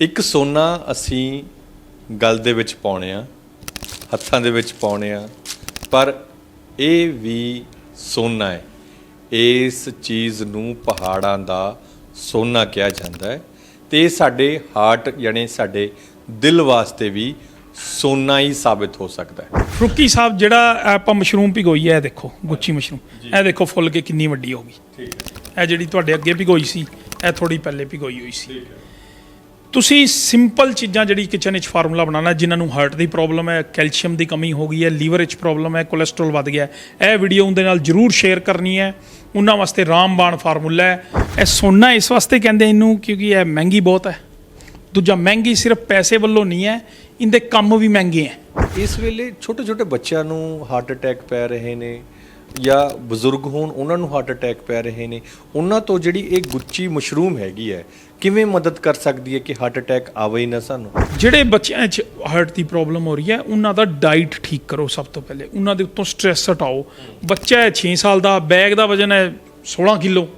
ਇੱਕ ਸੋਨਾ ਅਸੀਂ ਗਲ ਦੇ ਵਿੱਚ ਪਾਉਣੇ ਆ ਹੱਥਾਂ ਦੇ ਵਿੱਚ ਪਾਉਣੇ ਆ ਪਰ ਇਹ ਵੀ ਸੋਨਾ ਹੈ। ਇਸ ਚੀਜ਼ ਨੂੰ ਪਹਾੜਾਂ ਦਾ ਸੋਨਾ ਕਿਹਾ ਜਾਂਦਾ ਹੈ ਤੇ ਇਹ ਸਾਡੇ ਹਾਰਟ ਯਾਨੀ ਸਾਡੇ ਦਿਲ ਵਾਸਤੇ ਵੀ ਸੋਨਾ ਹੀ ਸਾਬਿਤ ਹੋ ਸਕਦਾ ਹੈ। ਫਰੂਕੀ ਸਾਹਿਬ ਜਿਹੜਾ ਆਪਾਂ ਮਸ਼ਰੂਮ ਭਿਗੋਈ ਹੈ ਇਹ ਦੇਖੋ ਗੁੱਚੀ ਮਸ਼ਰੂਮ। ਇਹ ਦੇਖੋ ਫੁੱਲ ਕੇ ਕਿੰਨੀ ਵੱਡੀ ਹੋ ਗਈ। ਠੀਕ ਹੈ। ਇਹ ਜਿਹੜੀ ਤੁਹਾਡੇ ਅੱਗੇ ਭਿਗੋਈ ਸੀ ਇਹ ਥੋੜੀ ਪਹਿਲੇ ਭਿਗੋਈ ਹੋਈ ਸੀ। ਤੁਸੀਂ ਸਿੰਪਲ ਚੀਜ਼ਾਂ ਜਿਹੜੀ ਕਿਚਨ ਵਿੱਚ ਫਾਰਮੂਲਾ ਬਣਾਉਣਾ, ਜਿਨ੍ਹਾਂ ਨੂੰ ਹਾਰਟ ਦੀ ਪ੍ਰੋਬਲਮ ਹੈ ਕੈਲਸ਼ੀਅਮ ਦੀ ਕਮੀ ਹੋ ਗਈ ਹੈ ਲੀਵਰ ਵਿੱਚ ਪ੍ਰੋਬਲਮ ਹੈ ਕੋਲੇਸਟ੍ਰੋਲ ਵੱਧ ਗਿਆ ਹੈ। ਇਹ ਵੀਡੀਓ ਉਹਦੇ ਨਾਲ ਜਰੂਰ ਸ਼ੇਅਰ ਕਰਨੀ ਹੈ। ਉਹਨਾਂ ਵਾਸਤੇ ਰਾਮਬਾਣ ਫਾਰਮੂਲਾ ਹੈ। ਇਹ ਸੋਨਾ ਇਸ ਵਾਸਤੇ ਕਹਿੰਦੇ ਇਹਨੂੰ, ਕਿਉਂਕਿ ਇਹ ਮਹਿੰਗੀ ਬਹੁਤ ਹੈ। ਦੂਜਾ, ਮਹਿੰਗੀ ਸਿਰਫ ਪੈਸੇ ਵੱਲੋਂ ਨਹੀਂ ਹੈ, ਇਹਦੇ ਕੰਮ ਵੀ ਮਹਿੰਗੇ ਹੈ। ਇਸ ਵੇਲੇ ਛੋਟੇ ਛੋਟੇ ਬੱਚਿਆਂ ਨੂੰ ਹਾਰਟ ਅਟੈਕ ਪੈ ਰਹੇ ਨੇ, ਜਾਂ ਬਜ਼ੁਰਗ ਹੋਣ, ਉਹਨਾਂ ਨੂੰ ਹਾਰਟ ਅਟੈਕ ਪੈ ਰਹੇ ਨੇ, ਉਹਨਾਂ ਤੋਂ ਜਿਹੜੀ ਇਹ ਗੁੱਚੀ ਮਸ਼ਰੂਮ ਹੈਗੀ ਹੈ ਕਿਵੇਂ ਮਦਦ ਕਰ ਸਕਦੀ ਹੈ ਕਿ ਹਾਰਟ ਅਟੈਕ ਆਵੇ ਹੀ ਨਾ ਸਾਨੂੰ? ਜਿਹੜੇ ਬੱਚਿਆਂ 'ਚ ਹਾਰਟ ਦੀ ਪ੍ਰੋਬਲਮ ਹੋ ਰਹੀ ਹੈ ਉਹਨਾਂ ਦਾ ਡਾਈਟ ਠੀਕ ਕਰੋ ਸਭ ਤੋਂ ਪਹਿਲੇ। ਉਹਨਾਂ ਦੇ ਉੱਤੋਂ ਸਟ੍ਰੈਸ ਹਟਾਓ। ਬੱਚਾ ਹੈ 6 ਸਾਲ ਦਾ ਬੈਗ ਦਾ ਵਜ਼ਨ ਹੈ 16 ਕਿਲੋ।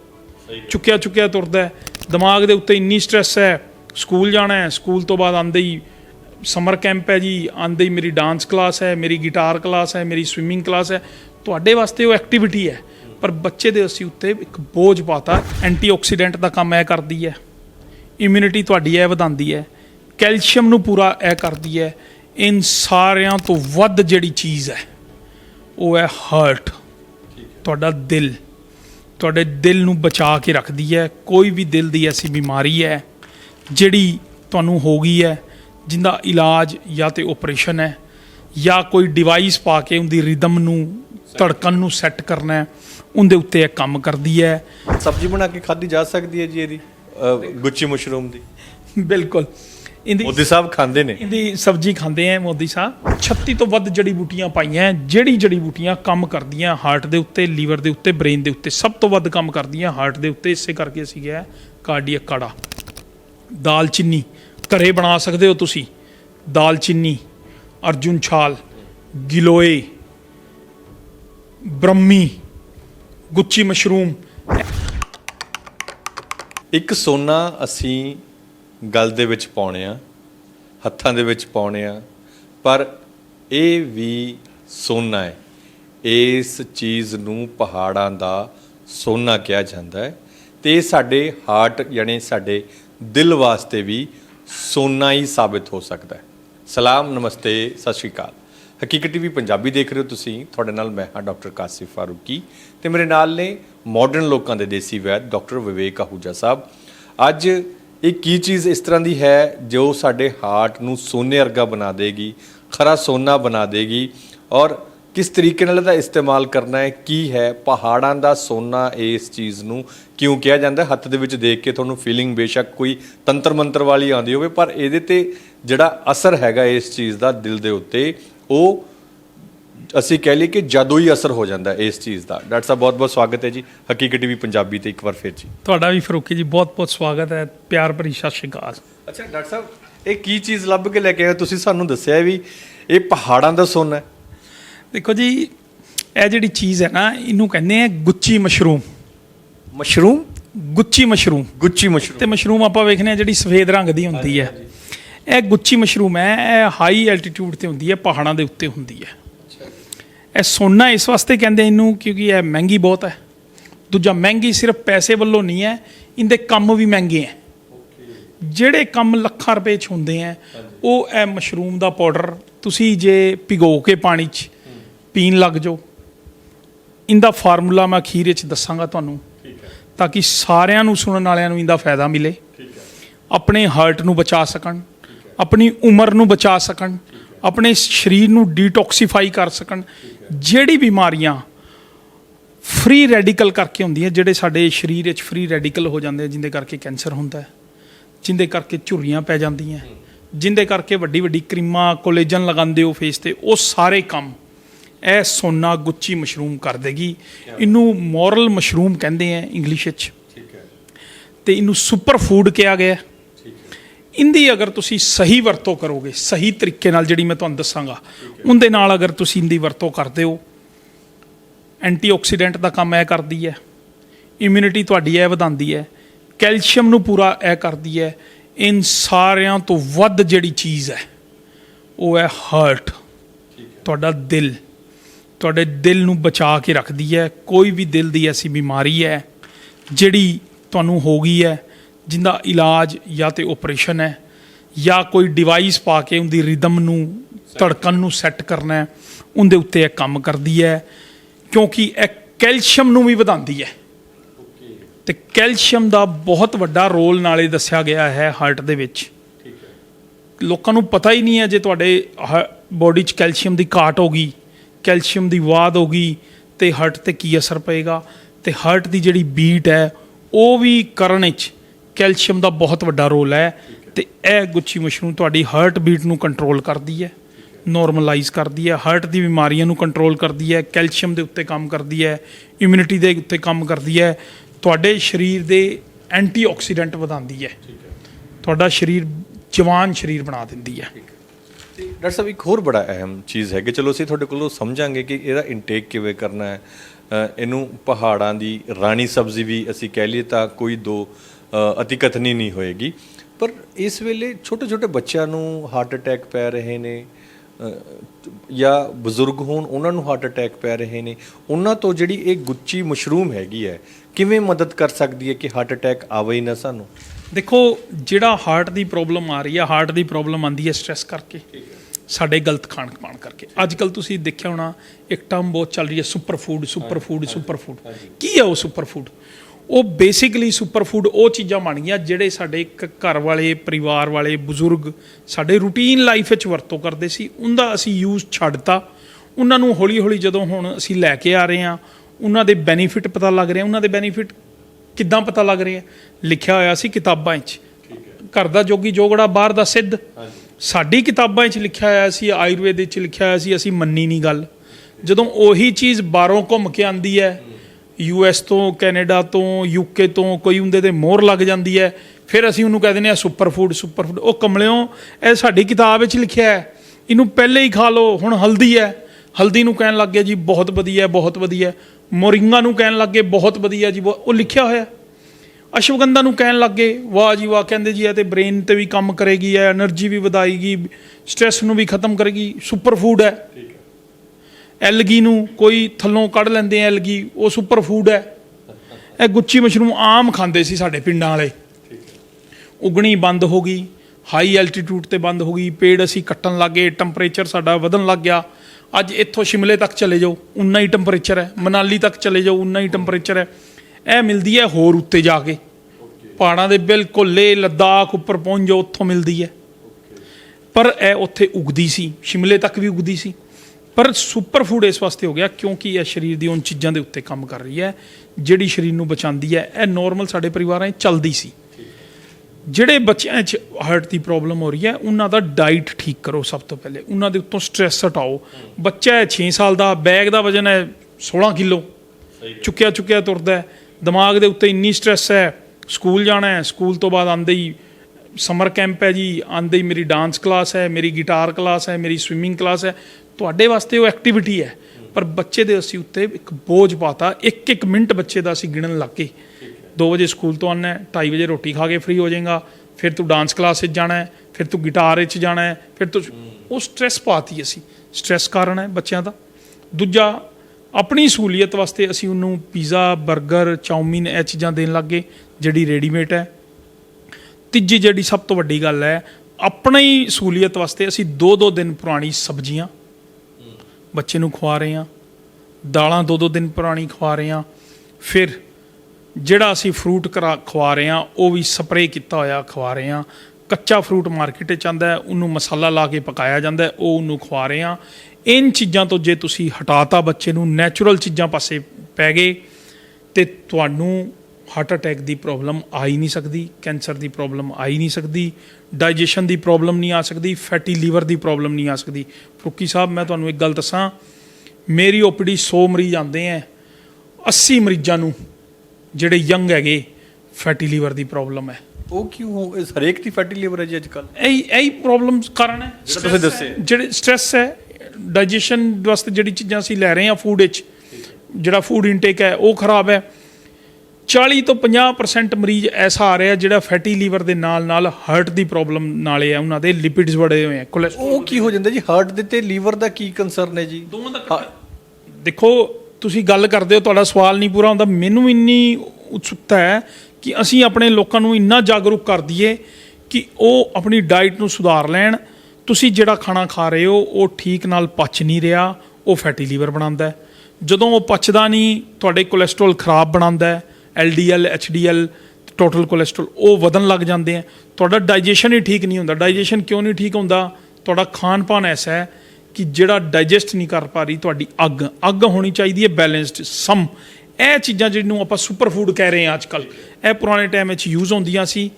ਚੁੱਕਿਆ ਚੁੱਕਿਆ ਤੁਰਦਾ ਹੈ। ਦਿਮਾਗ ਦੇ ਉੱਤੇ ਇੰਨੀ ਸਟ੍ਰੈਸ ਹੈ ਸਕੂਲ ਜਾਣਾ ਹੈ ਸਕੂਲ ਤੋਂ ਬਾਅਦ ਆਂਦੇ ਹੀ ਸਮਰ ਕੈਂਪ ਹੈ ਜੀ ਆਂਦੇ ਹੀ ਮੇਰੀ ਡਾਂਸ ਕਲਾਸ ਹੈ ਮੇਰੀ ਗਿਟਾਰ ਕਲਾਸ ਹੈ ਮੇਰੀ ਸਵਿਮਿੰਗ ਕਲਾਸ ਹੈ। ਤੁਹਾਡੇ ਵਾਸਤੇ ਉਹ ਐਕਟੀਵਿਟੀ ਹੈ ਪਰ ਬੱਚੇ ਦੇ ਅਸੀਂ ਉੱਤੇ ਇੱਕ ਬੋਝ ਪਾਤਾ ਐਂਟੀਆਕਸੀਡੈਂਟ ਦਾ ਕੰਮ ਇਹ ਕਰਦੀ ਹੈ। ਇਮਿਊਨਿਟੀ ਤੁਹਾਡੀ ਇਹ ਵਧਾਉਂਦੀ ਹੈ, ਕੈਲਸ਼ੀਅਮ ਨੂੰ ਪੂਰਾ ਇਹ ਕਰਦੀ ਹੈ, ਇਨ ਸਾਰਿਆਂ ਤੋਂ ਵੱਧ ਜਿਹੜੀ ਚੀਜ਼ ਹੈ, ਉਹ ਹੈ ਹਾਰਟ ਤੁਹਾਡਾ ਦਿਲ, ਤੁਹਾਡੇ ਦਿਲ ਨੂੰ ਬਚਾ ਕੇ ਰੱਖਦੀ ਹੈ, ਕੋਈ ਵੀ ਦਿਲ ਦੀ ਐਸੀ ਬਿਮਾਰੀ ਹੈ, ਜਿਹੜੀ ਤੁਹਾਨੂੰ ਹੋ ਗਈ ਹੈ, ਜਿੰਦਾ ਇਲਾਜ ਜਾਂ ਤੇ ਆਪਰੇਸ਼ਨ ਹੈ, ਜਾਂ ਕੋਈ ਡਿਵਾਈਸ ਪਾ ਕੇ ਉਹਦੀ ਰਿਦਮ ਨੂੰ, ਧੜਕਣ ਨੂੰ ਸੈੱਟ ਕਰਨਾ ਹੈ, ਉਹਦੇ ਉੱਤੇ ਇਹ ਕੰਮ ਕਰਦੀ ਹੈ। ਸਬਜ਼ੀ ਬਣਾ ਕੇ ਖਾਧੀ ਜਾ ਸਕਦੀ ਹੈ ਜੀ ਇਹਦੀ। ਗੁੱਚੀ ਮਸ਼ਰੂਮ ਦੀ। ਬਿਲਕੁਲ। ਇਹਦੀ ਮੋਦੀ ਸਾਹਿਬ ਖਾਂਦੇ ਨੇ। ਇਹਦੀ ਸਬਜ਼ੀ ਖਾਂਦੇ ਆ ਮੋਦੀ ਸਾਹਿਬ। 36 ਤੋਂ ਵੱਧ ਜੜੀ ਬੂਟੀਆਂ ਪਾਈਆਂ। ਜਿਹੜੀ ਜੜੀ ਬੂਟੀਆਂ ਕੰਮ ਕਰਦੀਆਂ ਹਾਰਟ ਦੇ ਉੱਤੇ ਲੀਵਰ ਦੇ ਉੱਤੇ ਬ੍ਰੇਨ ਦੇ ਉੱਤੇ ਸਭ ਤੋਂ ਵੱਧ ਕੰਮ ਕਰਦੀਆਂ ਹਾਰਟ ਦੇ ਉੱਤੇ ਇਸੇ ਕਰਕੇ ਅਸੀਂ ਗਿਆ ਕਾਰਡੀਅਕ ਕਾੜਾ। ਦਾਲਚੀਨੀ ਘਰੇ ਬਣਾ ਸਕਦੇ ਹੋ ਤੁਸੀਂ। ਦਾਲਚੀਨੀ ਅਰਜੁਨ ਛਾਲ ਗਿਲੋਏ ਬ੍ਰਹਮੀ ਗੁੱਚੀ ਮਸ਼ਰੂਮ ਇੱਕ ਸੋਨਾ ਅਸੀਂ ਗਲ ਦੇ ਵਿੱਚ ਪਾਉਣੇ ਆ, ਹੱਥਾਂ ਦੇ ਵਿੱਚ ਪਾਉਣੇ ਆ, ਪਰ ਇਹ ਵੀ ਸੋਨਾ ਹੈ। ਇਸ ਚੀਜ਼ ਨੂੰ ਪਹਾੜਾਂ ਦਾ ਸੋਨਾ ਕਿਹਾ ਜਾਂਦਾ ਹੈ ਤੇ ਇਹ ਸਾਡੇ ਹਾਰਟ ਯਾਨੀ ਸਾਡੇ ਦਿਲ ਵਾਸਤੇ ਵੀ ਸੋਨਾ ਹੀ ਸਾਬਿਤ ਹੋ ਸਕਦਾ ਹੈ। ਸਲਾਮ, ਨਮਸਤੇ, ਸਤਿ ਸ਼੍ਰੀ ਅਕਾਲ। ਹਕੀਕਤ ਟੀਵੀ ਪੰਜਾਬੀ ਦੇਖ ਰਹੇ ਹੋ ਤੁਸੀਂ। ਤੁਹਾਡੇ ਨਾਲ ਮੈਂ ਹਾਂ ਡਾਕਟਰ ਕਾਸਿਫ ਫਾਰੂਕੀ ਤੇ ਮੇਰੇ ਨਾਲ ਨੇ ਮਾਡਰਨ ਲੋਕਾਂ ਦੇ ਦੇਸੀ ਵੈਦ ਡਾਕਟਰ ਵਿਵੇਕ ਆਹੂਜਾ ਸਾਹਿਬ। ਅੱਜ ਇਹ ਕੀ ਚੀਜ਼ ਇਸ ਤਰ੍ਹਾਂ ਦੀ ਹੈ ਜੋ ਸਾਡੇ ਹਾਰਟ ਨੂੰ ਸੋਨੇ ਵਰਗਾ ਬਣਾ ਦੇਗੀ, ਖਰਾ ਸੋਨਾ ਬਣਾ ਦੇਗੀ ਔਰ ਕਿਸ ਤਰੀਕੇ ਨਾਲ ਇਹਦਾ ਇਸਤੇਮਾਲ ਕਰਨਾ ਹੈ, ਕੀ ਹੈ, ਪਹਾੜਾਂ ਦਾ ਸੋਨਾ ਇਸ ਚੀਜ਼ ਨੂੰ ਕਿਉਂ ਕਿਹਾ ਜਾਂਦਾ ਹੱਥ ਦੇ ਵਿੱਚ ਦੇਖ ਕੇ ਤੁਹਾਨੂੰ ਫੀਲਿੰਗ ਬੇਸ਼ੱਕ ਕੋਈ ਤੰਤਰ ਮੰਤਰ ਵਾਲੀ ਆਉਂਦੀ ਹੋਵੇ, ਪਰ ਇਹਦੇ ਤੇ ਜਿਹੜਾ ਅਸਰ ਹੈਗਾ ਇਸ ਚੀਜ਼ ਦਾ ਦਿਲ ਦੇ ਉੱਤੇ ਉਹ ਅਸੀਂ ਕਹਿ ਲਈਏ ਕਿ ਜਾਦੂਈ ਅਸਰ ਹੋ ਜਾਂਦਾ ਇਸ ਚੀਜ਼ ਦਾ। ਡਾਕਟਰ ਸਾਹਿਬ ਬਹੁਤ ਬਹੁਤ ਸਵਾਗਤ ਹੈ ਜੀ। ਹਕੀਕਤ ਟੀਵੀ ਪੰਜਾਬੀ ਤੇ ਇੱਕ ਵਾਰ ਫਿਰ ਜੀ। ਤੁਹਾਡਾ ਵੀ ਫਰੂਕੀ ਜੀ ਬਹੁਤ ਬਹੁਤ ਸਵਾਗਤ ਹੈ। ਪਿਆਰ ਭਰੀ ਸਤਿ ਸ਼੍ਰੀ ਅਕਾਲ। ਅੱਛਾ ਡਾਕਟਰ ਸਾਹਿਬ ਇਹ ਕੀ ਚੀਜ਼ ਲੱਭ ਕੇ ਲੈ ਕੇ ਆਏ? ਤੁਸੀਂ ਸਾਨੂੰ ਦੱਸਿਆ ਵੀ ਇਹ ਪਹਾੜਾਂ ਦਾ ਸੋਨਾ ਹੈ। ਦੇਖੋ ਜੀ ਇਹ ਜਿਹੜੀ ਚੀਜ਼ ਹੈ ਨਾ ਇਹਨੂੰ ਕਹਿੰਦੇ ਆ gucchi mushroom. Mushroom? Gucchi mushroom. Gucchi mushroom. ਤੇ ਮਸ਼ਰੂਮ ਆਪਾਂ ਵੇਖਨੇ ਆ ਜਿਹੜੀ ਸਫੇਦ ਰੰਗ ਦੀ ਹੁੰਦੀ ਹੈ। ਇਹ ਗੁੱਚੀ ਮਸ਼ਰੂਮ ਹੈ ਇਹ ਹਾਈ ਐਲਟੀਟਿਊਡ ਤੇ ਹੁੰਦੀ ਹੈ ਪਹਾੜਾਂ ਦੇ ਉੱਤੇ ਹੁੰਦੀ ਹੈ। ਇਹ ਸੋਨਾ ਇਸ ਵਾਸਤੇ ਕਹਿੰਦੇ ਇਹਨੂੰ ਕਿਉਂਕਿ ਇਹ ਮਹਿੰਗੀ ਬਹੁਤ ਹੈ। ਦੂਜਾ ਮਹਿੰਗੀ ਸਿਰਫ ਪੈਸੇ ਵੱਲੋਂ ਨਹੀਂ ਹੈ ਇਹਦੇ ਕੰਮ ਵੀ ਮਹਿੰਗੇ ਹੈ। ਜਿਹੜੇ ਕੰਮ ਲੱਖਾਂ ਰੁਪਏ ਚ ਹੁੰਦੇ ਆ ਉਹ ਇਹ ਮਸ਼ਰੂਮ ਦਾ ਪਾਊਡਰ ਤੁਸੀਂ ਜੇ ਭਿਗੋ ਕੇ ਪਾਣੀ ਚ ਪੀਣ ਲੱਗ ਜਾਓ। ਇਹਦਾ ਫਾਰਮੂਲਾ ਮੈਂ ਅਖੀਰ ਵਿੱਚ ਦੱਸਾਂਗਾ ਤੁਹਾਨੂੰ ਤਾਂ ਕਿ ਸਾਰਿਆਂ ਨੂੰ ਸੁਣਨ ਵਾਲਿਆਂ ਨੂੰ ਇਹਦਾ ਫਾਇਦਾ ਮਿਲੇ। ਆਪਣੇ ਹਾਰਟ ਨੂੰ ਬਚਾ ਸਕਣ। ਆਪਣੀ ਉਮਰ ਨੂੰ ਬਚਾ ਸਕਣ ਆਪਣੇ ਸਰੀਰ ਨੂੰ ਡੀਟੌਕਸੀਫਾਈ ਕਰ ਸਕਣ ਜਿਹੜੀ ਬਿਮਾਰੀਆਂ ਫ੍ਰੀ ਰੈਡੀਕਲ ਕਰਕੇ ਹੁੰਦੀਆਂ ਜਿਹੜੇ ਸਾਡੇ ਸਰੀਰ ਵਿੱਚ ਫ੍ਰੀ ਰੈਡੀਕਲ ਹੋ ਜਾਂਦੇ ਆ ਜਿੰਦੇ ਕਰਕੇ ਕੈਂਸਰ ਹੁੰਦਾ ਹੈ ਜਿੰਦੇ ਕਰਕੇ ਝੁਰੜੀਆਂ ਪੈ ਜਾਂਦੀਆਂ ਜਿੰਦੇ ਕਰਕੇ ਵੱਡੀ ਵੱਡੀ ਕਰੀਮਾਂ ਕੋਲੇਜਨ ਲਗਾਉਂਦੇ ਹੋ ਫੇਸ ਤੇ ਉਹ ਸਾਰੇ ਕੰਮ ਇਹ ਸੋਨਾ ਗੁੱਚੀ ਮਸ਼ਰੂਮ ਕਰ ਦੇਗੀ। ਇਹਨੂੰ ਮੋਰਲ ਮਸ਼ਰੂਮ ਕਹਿੰਦੇ ਆ ਇੰਗਲਿਸ਼ ਵਿੱਚ। ਠੀਕ ਹੈ। ਤੇ ਇਹਨੂੰ ਸੁਪਰ ਫੂਡ ਕਿਹਾ ਗਿਆ ਹੈ। ਇਹਦੀ ਅਗਰ ਤੁਸੀਂ ਸਹੀ ਵਰਤੋਂ ਕਰੋਗੇ, ਸਹੀ ਤਰੀਕੇ ਨਾਲ ਜਿਹੜੀ ਮੈਂ ਤੁਹਾਨੂੰ ਦੱਸਾਂਗਾ, ਉਹਦੇ ਨਾਲ ਅਗਰ ਤੁਸੀਂ ਇਹਦੀ ਵਰਤੋਂ ਕਰਦੇ ਹੋ, ਐਂਟੀਆਕਸੀਡੈਂਟ ਦਾ ਕੰਮ ਇਹ ਕਰਦੀ ਹੈ ਇਮਿਊਨਿਟੀ ਤੁਹਾਡੀ ਇਹ ਵਧਾਉਂਦੀ ਹੈ, ਕੈਲਸ਼ੀਅਮ ਨੂੰ ਪੂਰਾ ਇਹ ਕਰਦੀ ਹੈ, ਇਨ ਸਾਰਿਆਂ ਤੋਂ ਵੱਧ ਜਿਹੜੀ ਚੀਜ਼ ਹੈ, ਉਹ ਹੈ ਹਾਰਟ ਤੁਹਾਡਾ ਦਿਲ, ਤੁਹਾਡੇ ਦਿਲ ਨੂੰ ਬਚਾ ਕੇ ਰੱਖਦੀ ਹੈ, ਕੋਈ ਵੀ ਦਿਲ ਦੀ ਐਸੀ ਬਿਮਾਰੀ ਹੈ, ਜਿਹੜੀ ਤੁਹਾਨੂੰ ਹੋ ਗਈ ਹੈ ਜਿੰਦਾ ਇਲਾਜ ਜਾਂ ਤੇ ਆਪਰੇਸ਼ਨ ਹੈ, ਜਾਂ ਕੋਈ ਡਿਵਾਈਸ ਪਾ ਕੇ ਉਹਦੀ ਰਿਦਮ ਨੂੰ, ਧੜਕਣ ਨੂੰ ਸੈੱਟ ਕਰਨਾ ਹੈ, ਉਹਦੇ ਉੱਤੇ ਇਹ ਕੰਮ ਕਰਦੀ ਹੈ, ਕਿਉਂਕਿ ਇਹ ਕੈਲਸ਼ੀਅਮ ਨੂੰ ਵੀ ਵਧਾਉਂਦੀ ਹੈ। ਤੇ ਕੈਲਸ਼ੀਅਮ ਦਾ ਬਹੁਤ ਵੱਡਾ ਰੋਲ ਨਾਲੇ ਦੱਸਿਆ ਗਿਆ ਹੈ ਹਾਰਟ ਦੇ ਵਿੱਚ। ਲੋਕਾਂ ਨੂੰ ਪਤਾ ਹੀ ਨਹੀਂ ਹੈ ਜੇ ਤੁਹਾਡੇ ਬੋਡੀ 'ਚ ਕੈਲਸ਼ੀਅਮ ਦੀ ਘਾਟ ਹੋ ਗਈ, ਕੈਲਸ਼ੀਅਮ ਦੀ ਵਾਧ ਹੋ ਗਈ, ਤੇ ਹਾਰਟ ਤੇ ਕੀ ਅਸਰ ਪਏਗਾ? ਤੇ ਹਾਰਟ ਦੀ ਜਿਹੜੀ ਬੀਟ ਹੈ, ਉਹ ਵੀ ਕਰਨ ਵਿੱਚ ਕੈਲਸ਼ੀਅਮ ਦਾ ਬਹੁਤ ਵੱਡਾ ਰੋਲ ਹੈ ਤੇ ਇਹ ਗੁੱਚੀ ਮਸ਼ਰੂਮ ਤੁਹਾਡੀ ਹਾਰਟ ਬੀਟ ਨੂੰ ਕੰਟਰੋਲ ਕਰਦੀ ਹੈ ਨਾਰਮਲਾਈਜ਼ ਕਰਦੀ ਹੈ ਹਾਰਟ ਦੀ ਬਿਮਾਰੀਆਂ ਨੂੰ ਕੰਟਰੋਲ ਕਰਦੀ ਹੈ, ਕੈਲਸ਼ੀਅਮ ਦੇ ਉੱਤੇ ਕੰਮ ਕਰਦੀ ਹੈ ਇਮਿਊਨਿਟੀ ਦੇ ਉੱਤੇ ਕੰਮ ਕਰਦੀ ਹੈ, ਤੁਹਾਡੇ ਸਰੀਰ ਦੇ ਐਂਟੀਆਕਸੀਡੈਂਟ ਵਧਾਉਂਦੀ ਹੈ। ਤੁਹਾਡਾ ਸਰੀਰ ਜਵਾਨ ਸਰੀਰ ਬਣਾ ਦਿੰਦੀ ਹੈ। ਤੇ ਡਾਕਟਰ ਸਾਹਿਬ, ਇੱਕ ਹੋਰ ਬੜਾ ਅਹਿਮ ਚੀਜ਼ ਹੈ ਕਿ ਚਲੋ ਅਸੀਂ ਤੁਹਾਡੇ ਕੋਲੋਂ ਸਮਝਾਂਗੇ ਕਿ ਇਹਦਾ ਇਨਟੇਕ ਕਿਵੇਂ ਕਰਨਾ ਹੈ। ਇਹਨੂੰ ਪਹਾੜਾਂ ਦੀ ਰਾਣੀ ਸਬਜ਼ੀ ਵੀ ਅਸੀਂ ਕਹਿ ਲਈਏ ਤਾਂ ਕੋਈ ਦੋ ਅ, ਅਤੀ ਕਥਨੀ ਨਹੀਂ ਹੋਏਗੀ। ਪਰ ਇਸ ਵੇਲੇ ਛੋਟੇ ਛੋਟੇ ਬੱਚਿਆਂ ਨੂੰ ਹਾਰਟ ਅਟੈਕ ਪੈ ਰਹੇ ਨੇ ਜਾਂ ਬਜ਼ੁਰਗ ਹੋਣ ਉਹਨਾਂ ਨੂੰ ਹਾਰਟ ਅਟੈਕ ਪੈ ਰਹੇ ਨੇ ਉਹਨਾਂ ਤੋਂ ਜਿਹੜੀ ਇਹ ਗੁੱਚੀ ਮਸ਼ਰੂਮ ਹੈਗੀ ਹੈ ਕਿਵੇਂ ਮਦਦ ਕਰ ਸਕਦੀ ਹੈ ਕਿ ਹਾਰਟ ਅਟੈਕ ਆਵੇ ਹੀ ਨਾ ਸਾਨੂੰ? ਦੇਖੋ ਜਿਹੜਾ ਹਾਰਟ ਦੀ ਪ੍ਰੋਬਲਮ ਆ ਰਹੀ ਹੈ ਹਾਰਟ ਦੀ ਪ੍ਰੋਬਲਮ ਆਂਦੀ ਹੈ ਸਟ੍ਰੈਸ ਕਰਕੇ। ਸਾਡੇ ਗਲਤ ਖਾਣ ਪਾਣ ਕਰਕੇ। ਅੱਜ ਕੱਲ ਤੁਸੀਂ ਦੇਖਿਆ ਹੋਣਾ ਇੱਕ ਟਰਮ ਬਹੁਤ ਚੱਲ ਰਹੀ ਹੈ super food super food super food ਕੀ ਹੈ ਉਹ ਸੁਪਰ ਫੂਡ ਉਹ ਬੇਸਿਕਲੀ ਸੁਪਰ ਫੂਡ ਉਹ ਚੀਜ਼ਾਂ ਬਣ ਗਈਆਂ ਜਿਹੜੇ ਸਾਡੇ ਕ- ਘਰ ਵਾਲੇ ਪਰਿਵਾਰ ਵਾਲੇ ਬਜ਼ੁਰਗ ਸਾਡੇ ਰੂਟੀਨ ਲਾਈਫ ਵਿੱਚ ਵਰਤੋਂ ਕਰਦੇ ਸੀ। ਉਹਦਾ ਅਸੀਂ ਯੂਜ਼ ਛੱਡਤਾ। ਉਹਨਾਂ ਨੂੰ ਹੌਲੀ ਹੌਲੀ ਜਦੋਂ ਹੁਣ ਅਸੀਂ ਲੈ ਕੇ ਆ ਰਹੇ ਹਾਂ ਉਹਨਾਂ ਦੇ ਬੈਨੀਫਿਟ ਪਤਾ ਲੱਗ ਰਹੇ। ਉਹਨਾਂ ਦੇ ਬੈਨੀਫਿਟ ਕਿੱਦਾਂ ਪਤਾ ਲੱਗ ਰਿਹਾ ਲਿਖਿਆ ਹੋਇਆ ਸੀ ਕਿਤਾਬਾਂ 'ਚ ਘਰ ਦਾ ਜੋਗੀ ਜੋਗੜਾ ਬਾਹਰ ਦਾ ਸਿੱਧ। ਸਾਡੀ ਕਿਤਾਬਾਂ 'ਚ ਲਿਖਿਆ ਹੋਇਆ ਸੀ ਆਯੁਰਵੇਦ ਵਿੱਚ ਲਿਖਿਆ ਹੋਇਆ ਸੀ ਅਸੀਂ ਮੰਨੀ ਨਹੀਂ ਗੱਲ। ਜਦੋਂ ਉਹੀ ਚੀਜ਼ ਬਾਹਰੋਂ ਘੁੰਮ ਕੇ ਆਂਦੀ ਹੈ ਯੂ ਯੂਐਸ ਤੋਂ, ਕੈਨੇਡਾ ਤੋਂ ਯੂਕੇ ਤੋਂ ਕੋਈ ਹੁੰਦੇ ਤੇ ਮੋਹਰ ਲੱਗ ਜਾਂਦੀ ਹੈ। ਫਿਰ ਅਸੀਂ ਉਹਨੂੰ ਕਹਿ ਦਿੰਦੇ ਆ ਸੁਪਰ ਫੂਡ ਸੁਪਰ ਫੂਡ ਉਹ ਕਮਲਿਓ, ਇਹ ਸਾਡੀ ਕਿਤਾਬ ਵਿੱਚ ਲਿਖਿਆ ਹੈ। ਇਹਨੂੰ ਪਹਿਲੇ ਹੀ ਖਾ ਲਓ, ਹੁਣ ਹਲਦੀ ਹੈ। ਹਲਦੀ ਨੂੰ ਕਹਿਣ ਲੱਗ ਗਿਆ ਜੀ, ਬਹੁਤ ਵਧੀਆ ਬਹੁਤ ਵਧੀਆ। ਮੋਰਿੰਗਾ ਨੂੰ ਕਹਿਣ ਲੱਗ ਗਏ, ਬਹੁਤ ਵਧੀਆ ਜੀ ਉਹ ਲਿਖਿਆ ਹੋਇਆ। ਅਸ਼ਵਗੰਧਾ ਨੂੰ ਕਹਿਣ ਲੱਗ ਗਏ, ਵਾਹ ਜੀ ਵਾਹ, ਕਹਿੰਦੇ ਜੀ ਇਹ ਤੇ ਬ੍ਰੇਨ ਤੇ ਵੀ ਕੰਮ ਕਰੇਗੀ ਐ એનર્ਜੀ ਵੀ ਵਧਾਏਗੀ ਸਟ्रेस ਨੂੰ ਵੀ ਖਤਮ ਕਰੇਗੀ ਸੁਪਰ ਫੂਡ ਹੈ ਐਲਗੀ ਨੂੰ ਕੋਈ ਥੱਲੋਂ ਕੱਢ ਲੈਂਦੇ ਐਲਗੀ, ਉਹ ਸੁਪਰ ਫੂਡ ਹੈ। ਇਹ ਗੁੱਚੀ ਮਸ਼ਰੂਮ ਆਮ ਖਾਂਦੇ ਸੀ ਸਾਡੇ ਪਿੰਡਾਂ ਵਾਲੇ। ਉਗਣੀ ਬੰਦ ਹੋ ਗਈ, ਹਾਈ ਐਲਟੀਟਿਊਡ ਤੇ ਬੰਦ ਹੋ ਗਈ, ਪੇੜ ਅਸੀਂ ਕੱਟਣ ਲੱਗੇ ਟੈਂਪਰੇਚਰ ਸਾਡਾ ਵਧਣ ਲੱਗ ਗਿਆ। ਅੱਜ ਇੱਥੋਂ ਸ਼ਿਮਲੇ ਤੱਕ ਚਲੇ ਜਾਓ, ਉਨਾ ਹੀ ਟੈਂਪਰੇਚਰ ਹੈ। ਮਨਾਲੀ ਤੱਕ ਚਲੇ ਜਾਓ, ਉਨਾ ਹੀ ਟੈਂਪਰੇਚਰ ਹੈ। ਇਹ ਮਿਲਦੀ ਹੈ ਹੋਰ ਉੱਤੇ ਜਾ ਕੇ। ਪਹਾੜਾਂ ਦੇ ਬਿਲਕੁਲ ਲੇ ਲੱਦਾਖ ਉੱਪਰ ਪਹੁੰਚ ਜਾਓ, ਉੱਥੋਂ ਮਿਲਦੀ ਹੈ। ਪਰ ਇਹ ਉੱਥੇ ਉਗਦੀ ਸੀ, ਸ਼ਿਮਲੇ ਤੱਕ ਵੀ ਉਗਦੀ ਸੀ। ਪਰ ਸੁਪਰ ਫੂਡ ਇਸ ਵਾਸਤੇ ਹੋ ਗਿਆ ਕਿਉਂਕਿ ਇਹ ਸਰੀਰ ਦੀ ਉਹਨਾਂ ਚੀਜ਼ਾਂ ਦੇ ਉੱਤੇ ਕੰਮ ਕਰ ਰਹੀ ਹੈ ਜਿਹੜੀ ਸਰੀਰ ਨੂੰ ਬਚਾਉਂਦੀ ਹੈ ਇਹ ਨਾਰਮਲ ਸਾਡੇ ਪਰਿਵਾਰਾਂ 'ਚ ਚੱਲਦੀ ਸੀ। ਜਿਹੜੇ ਬੱਚਿਆਂ 'ਚ ਹਾਰਟ ਦੀ ਪ੍ਰੋਬਲਮ ਹੋ ਰਹੀ ਹੈ ਉਹਨਾਂ ਦਾ ਡਾਈਟ ਠੀਕ ਕਰੋ ਸਭ ਤੋਂ ਪਹਿਲੇ। ਉਹਨਾਂ ਦੇ ਉੱਤੋਂ ਸਟ੍ਰੈਸ ਹਟਾਓ। ਬੱਚਾ ਹੈ 6 ਸਾਲ ਦਾ ਬੈਗ ਦਾ ਵਜ਼ਨ ਹੈ 16 ਕਿਲੋ। ਚੁੱਕਿਆ ਚੁੱਕਿਆ ਤੁਰਦਾ ਹੈ। ਦਿਮਾਗ ਦੇ ਉੱਤੇ ਇੰਨੀ ਸਟ੍ਰੈਸ ਹੈ ਸਕੂਲ ਜਾਣਾ ਹੈ ਸਕੂਲ ਤੋਂ ਬਾਅਦ ਆਂਦੇ ਹੀ ਸਮਰ ਕੈਂਪ ਹੈ ਜੀ, ਆਂਦੇ ਹੀ ਮੇਰੀ ਡਾਂਸ ਕਲਾਸ ਹੈ, ਮੇਰੀ ਗਿਟਾਰ ਕਲਾਸ ਹੈ, ਮੇਰੀ ਸਵਿਮਿੰਗ ਕਲਾਸ ਹੈ। ਤੁਹਾਡੇ ਵਾਸਤੇ ਉਹ ਐਕਟੀਵਿਟੀ ਹੈ, ਪਰ ਬੱਚੇ ਦੇ ਅਸੀਂ ਉੱਤੇ ਇੱਕ ਬੋਝ ਪਾਤਾ। ਇੱਕ ਇੱਕ ਮਿੰਟ ਬੱਚੇ ਦਾ ਅਸੀਂ ਗਿਣਨ ਲੱਗ ਗਏ। 2 ਵਜੇ ਸਕੂਲ ਤੋਂ ਆਉਣਾ ਹੈ 2:30 ਵਜੇ ਰੋਟੀ ਖਾ ਕੇ ਫ੍ਰੀ ਹੋ ਜਾਏਗਾ, ਫਿਰ ਤੂੰ ਡਾਂਸ ਕਲਾਸ ਵਿੱਚ ਜਾਣਾ ਹੈ, ਫਿਰ ਤੂੰ ਗਿਟਾਰ ਵਿੱਚ ਜਾਣਾ ਹੈ, ਫਿਰ ਤੂੰ ਉਹ ਸਟ੍ਰੈਸ ਪਾਤੀ ਅਸੀਂ। ਸਟ੍ਰੈਸ ਕਾਰਨ ਹੈ ਬੱਚਿਆਂ ਦਾ। ਦੂਜਾ, ਆਪਣੀ ਸਹੂਲੀਅਤ ਵਾਸਤੇ ਅਸੀਂ ਉਹਨੂੰ ਪੀਜ਼ਾ 버ਗਰ ਚਾਊਮੀਨ ਇਹ ਚੀਜ਼ਾਂ ਦੇਣ ਲੱਗੇ ਜਿਹੜੀ ਰੈਡੀਮੇਡ ਹੈ। ਤੀਜੀ ਜਿਹੜੀ ਸਭ ਤੋਂ ਵੱਡੀ ਗੱਲ ਹੈ, ਆਪਣੀ ਸਹੂਲੀਅਤ ਵਾਸਤੇ ਅਸੀਂ ਦੋ ਦੋ ਦਿਨ ਪੁਰਾਣੀ ਸਬਜ਼ੀਆਂ ਬੱਚੇ ਨੂੰ ਖਵਾ ਰਹੇ ਹਾਂ, ਦਾਲਾਂ ਦੋ ਦੋ ਦਿਨ ਪੁਰਾਣੀ ਖਵਾ ਰਹੇ ਹਾਂ, ਫਿਰ ਜਿਹੜਾ ਅਸੀਂ ਫਰੂਟ ਕਰਾ, ਖਵਾ ਰਹੇ ਹਾਂ, ਉਹ ਵੀ ਸਪਰੇਅ ਕੀਤਾ ਹੋਇਆ ਖਵਾ ਰਹੇ ਹਾਂ, ਕੱਚਾ ਫਰੂਟ ਮਾਰਕੀਟ 'ਚ ਆਉਂਦਾ ਉਹਨੂੰ ਮਸਾਲਾ ਲਾ ਕੇ ਪਕਾਇਆ ਜਾਂਦਾ ਉਹ ਉਹਨੂੰ ਖਵਾ ਰਹੇ ਹਾਂ। ਇਨ ਚੀਜ਼ਾਂ ਤੋਂ ਜੇ ਤੁਸੀਂ ਹਟਾਤਾ ਬੱਚੇ ਨੂੰ ਨੈਚੁਰਲ ਚੀਜ਼ਾਂ ਪਾਸੇ ਪੈ ਗਏ, ਤੇ ਤੁਹਾਨੂੰ ਹਾਰਟ ਅਟੈਕ ਦੀ ਪ੍ਰੋਬਲਮ ਆ ਹੀ ਨਹੀਂ ਸਕਦੀ ਕੈਂਸਰ ਦੀ ਪ੍ਰੋਬਲਮ ਆ ਹੀ ਨਹੀਂ ਸਕਦੀ ਡਾਈਜੈਸ਼ਨ ਦੀ ਪ੍ਰੋਬਲਮ ਨਹੀਂ ਆ ਸਕਦੀ ਫੈਟੀ ਲੀਵਰ ਦੀ ਪ੍ਰੋਬਲਮ ਨਹੀਂ ਆ ਸਕਦੀ। ਫਰੂਕੀ ਸਾਹਿਬ ਮੈਂ ਤੁਹਾਨੂੰ ਇੱਕ ਗੱਲ ਦੱਸਾਂ ਮੇਰੀ ਓਪੀਡੀ 100 ਮਰੀਜ਼ ਆਉਂਦੇ ਆ 80 ਮਰੀਜ਼ਾਂ ਨੂੰ ਜਿਹੜੇ ਯੰਗ ਹੈਗੇ ਫੈਟੀ ਲੀਵਰ ਦੀ ਪ੍ਰੋਬਲਮ ਹੈ ਉਹ ਕਿਉਂ? ਹੋ- ਇਸ ਹਰੇਕ ਦੀ ਫੈਟੀ ਲੀਵਰ ਹੈ ਜੀ ਅੱਜ ਕੱਲ ਇਹੀ ਇਹੀ ਪ੍ਰੋਬਲਮਸ ਕਾਰਨ ਹੈ ਤੁਸੀਂ ਦੱਸੇ। ਜਿਹੜੇ ਸਟ੍ਰੈਸ ਹੈ ਡਾਈਜੈਸ਼ਨ ਵਾਸਤੇ ਜਿਹੜੀ ਚੀਜ਼ਾਂ ਅਸੀਂ ਲੈ ਰਹੇ ਹਾਂ ਫੂਡ ਵਿੱਚ ਜਿਹੜਾ ਫੂਡ ਇਨਟੇਕ ਹੈ ਉਹ ਖਰਾਬ ਹੈ। 40 ਤੋਂ 50% ਮਰੀਜ਼ ਐਸਾ ਆ ਰਿਹਾ ਜਿਹੜਾ ਫੈਟੀ ਲੀਵਰ ਦੇ ਨਾਲ ਨਾਲ ਹਾਰਟ ਦੀ ਪ੍ਰੋਬਲਮ ਨਾਲੇ ਆ। ਉਹਨਾਂ ਦੇ ਲਿਪਿਡਸ ਬੜੇ ਹੋਏ ਆ ਕੋਲੇਸਟ੍ਰੋਲ ਉਹ ਕੀ ਹੋ ਜਾਂਦਾ ਜੀ? ਹਾਰਟ ਦੇ ਤੇ ਲੀਵਰ ਦਾ ਕੀ ਕੰਸਰਨ ਹੈ ਜੀ? ਦੋਵਾਂ ਦਾ ਦੇਖੋ ਤੁਸੀਂ ਗੱਲ ਕਰਦੇ ਹੋ ਤੁਹਾਡਾ ਸਵਾਲ ਨਹੀਂ ਪੂਰਾ ਹੁੰਦਾ। ਮੈਨੂੰ ਇੰਨੀ ਉਤਸੁਕਤਾ ਹੈ ਕਿ ਅਸੀਂ ਆਪਣੇ ਲੋਕਾਂ ਨੂੰ ਇੰਨਾ ਜਾਗਰੂਕ ਕਰ ਦਈਏ ਕਿ ਉਹ ਆਪਣੀ ਡਾਈਟ ਨੂੰ ਸੁਧਾਰ ਲੈਣ। ਤੁਸੀਂ ਜਿਹੜਾ ਖਾਣਾ ਖਾ ਰਹੇ ਹੋ ਉਹ ਠੀਕ ਨਾਲ ਪਚ ਨਹੀਂ ਰਿਹਾ ਉਹ ਫੈਟੀ ਲੀਵਰ ਬਣਾਉਂਦਾ ਜਦੋਂ ਉਹ ਪਚਦਾ ਨਹੀਂ ਤੁਹਾਡੇ ਕੋਲੇਸਟ੍ਰੋਲ ਖਰਾਬ ਬਣਾਉਂਦਾ ਐਲਡੀਐਲ, ਐਚਡੀਐਲ, ਟੋਟਲ ਕੋਲੇਸਟ੍ਰੋਲ, ਉਹ ਵਧਣ ਲੱਗ ਜਾਂਦੇ ਆ। ਤੁਹਾਡਾ ਡਾਈਜੈਸ਼ਨ ਹੀ ਠੀਕ ਨਹੀਂ ਹੁੰਦਾ। ਡਾਈਜੈਸ਼ਨ ਕਿਉਂ ਨਹੀਂ ਠੀਕ ਹੁੰਦਾ? ਤੁਹਾਡਾ ਖਾਣ ਪਾਨ ਐਸਾ ਹੈ ਕਿ ਜਿਹੜਾ ਡਾਈਜੈਸਟ ਨਹੀਂ ਕਰ ਪਾ ਰਹੀ, ਤੁਹਾਡੀ ਅੱਗ। ਅੱਗ ਹੋਣੀ ਚਾਹੀਦੀ ਹੈ, ਬੈਲੈਂਸਡ, ਸਮ। ਇਹ ਚੀਜ਼ਾਂ ਜਿਹਨੂੰ ਆਪਾਂ ਸੁਪਰ ਫੂਡ ਕਹਿ ਰਹੇ ਹਾਂ ਅੱਜ ਕੱਲ ਇਹ ਪੁਰਾਣੇ ਟਾਈਮ ਵਿੱਚ ਯੂਜ਼ ਹੁੰਦੀਆਂ ਸੀ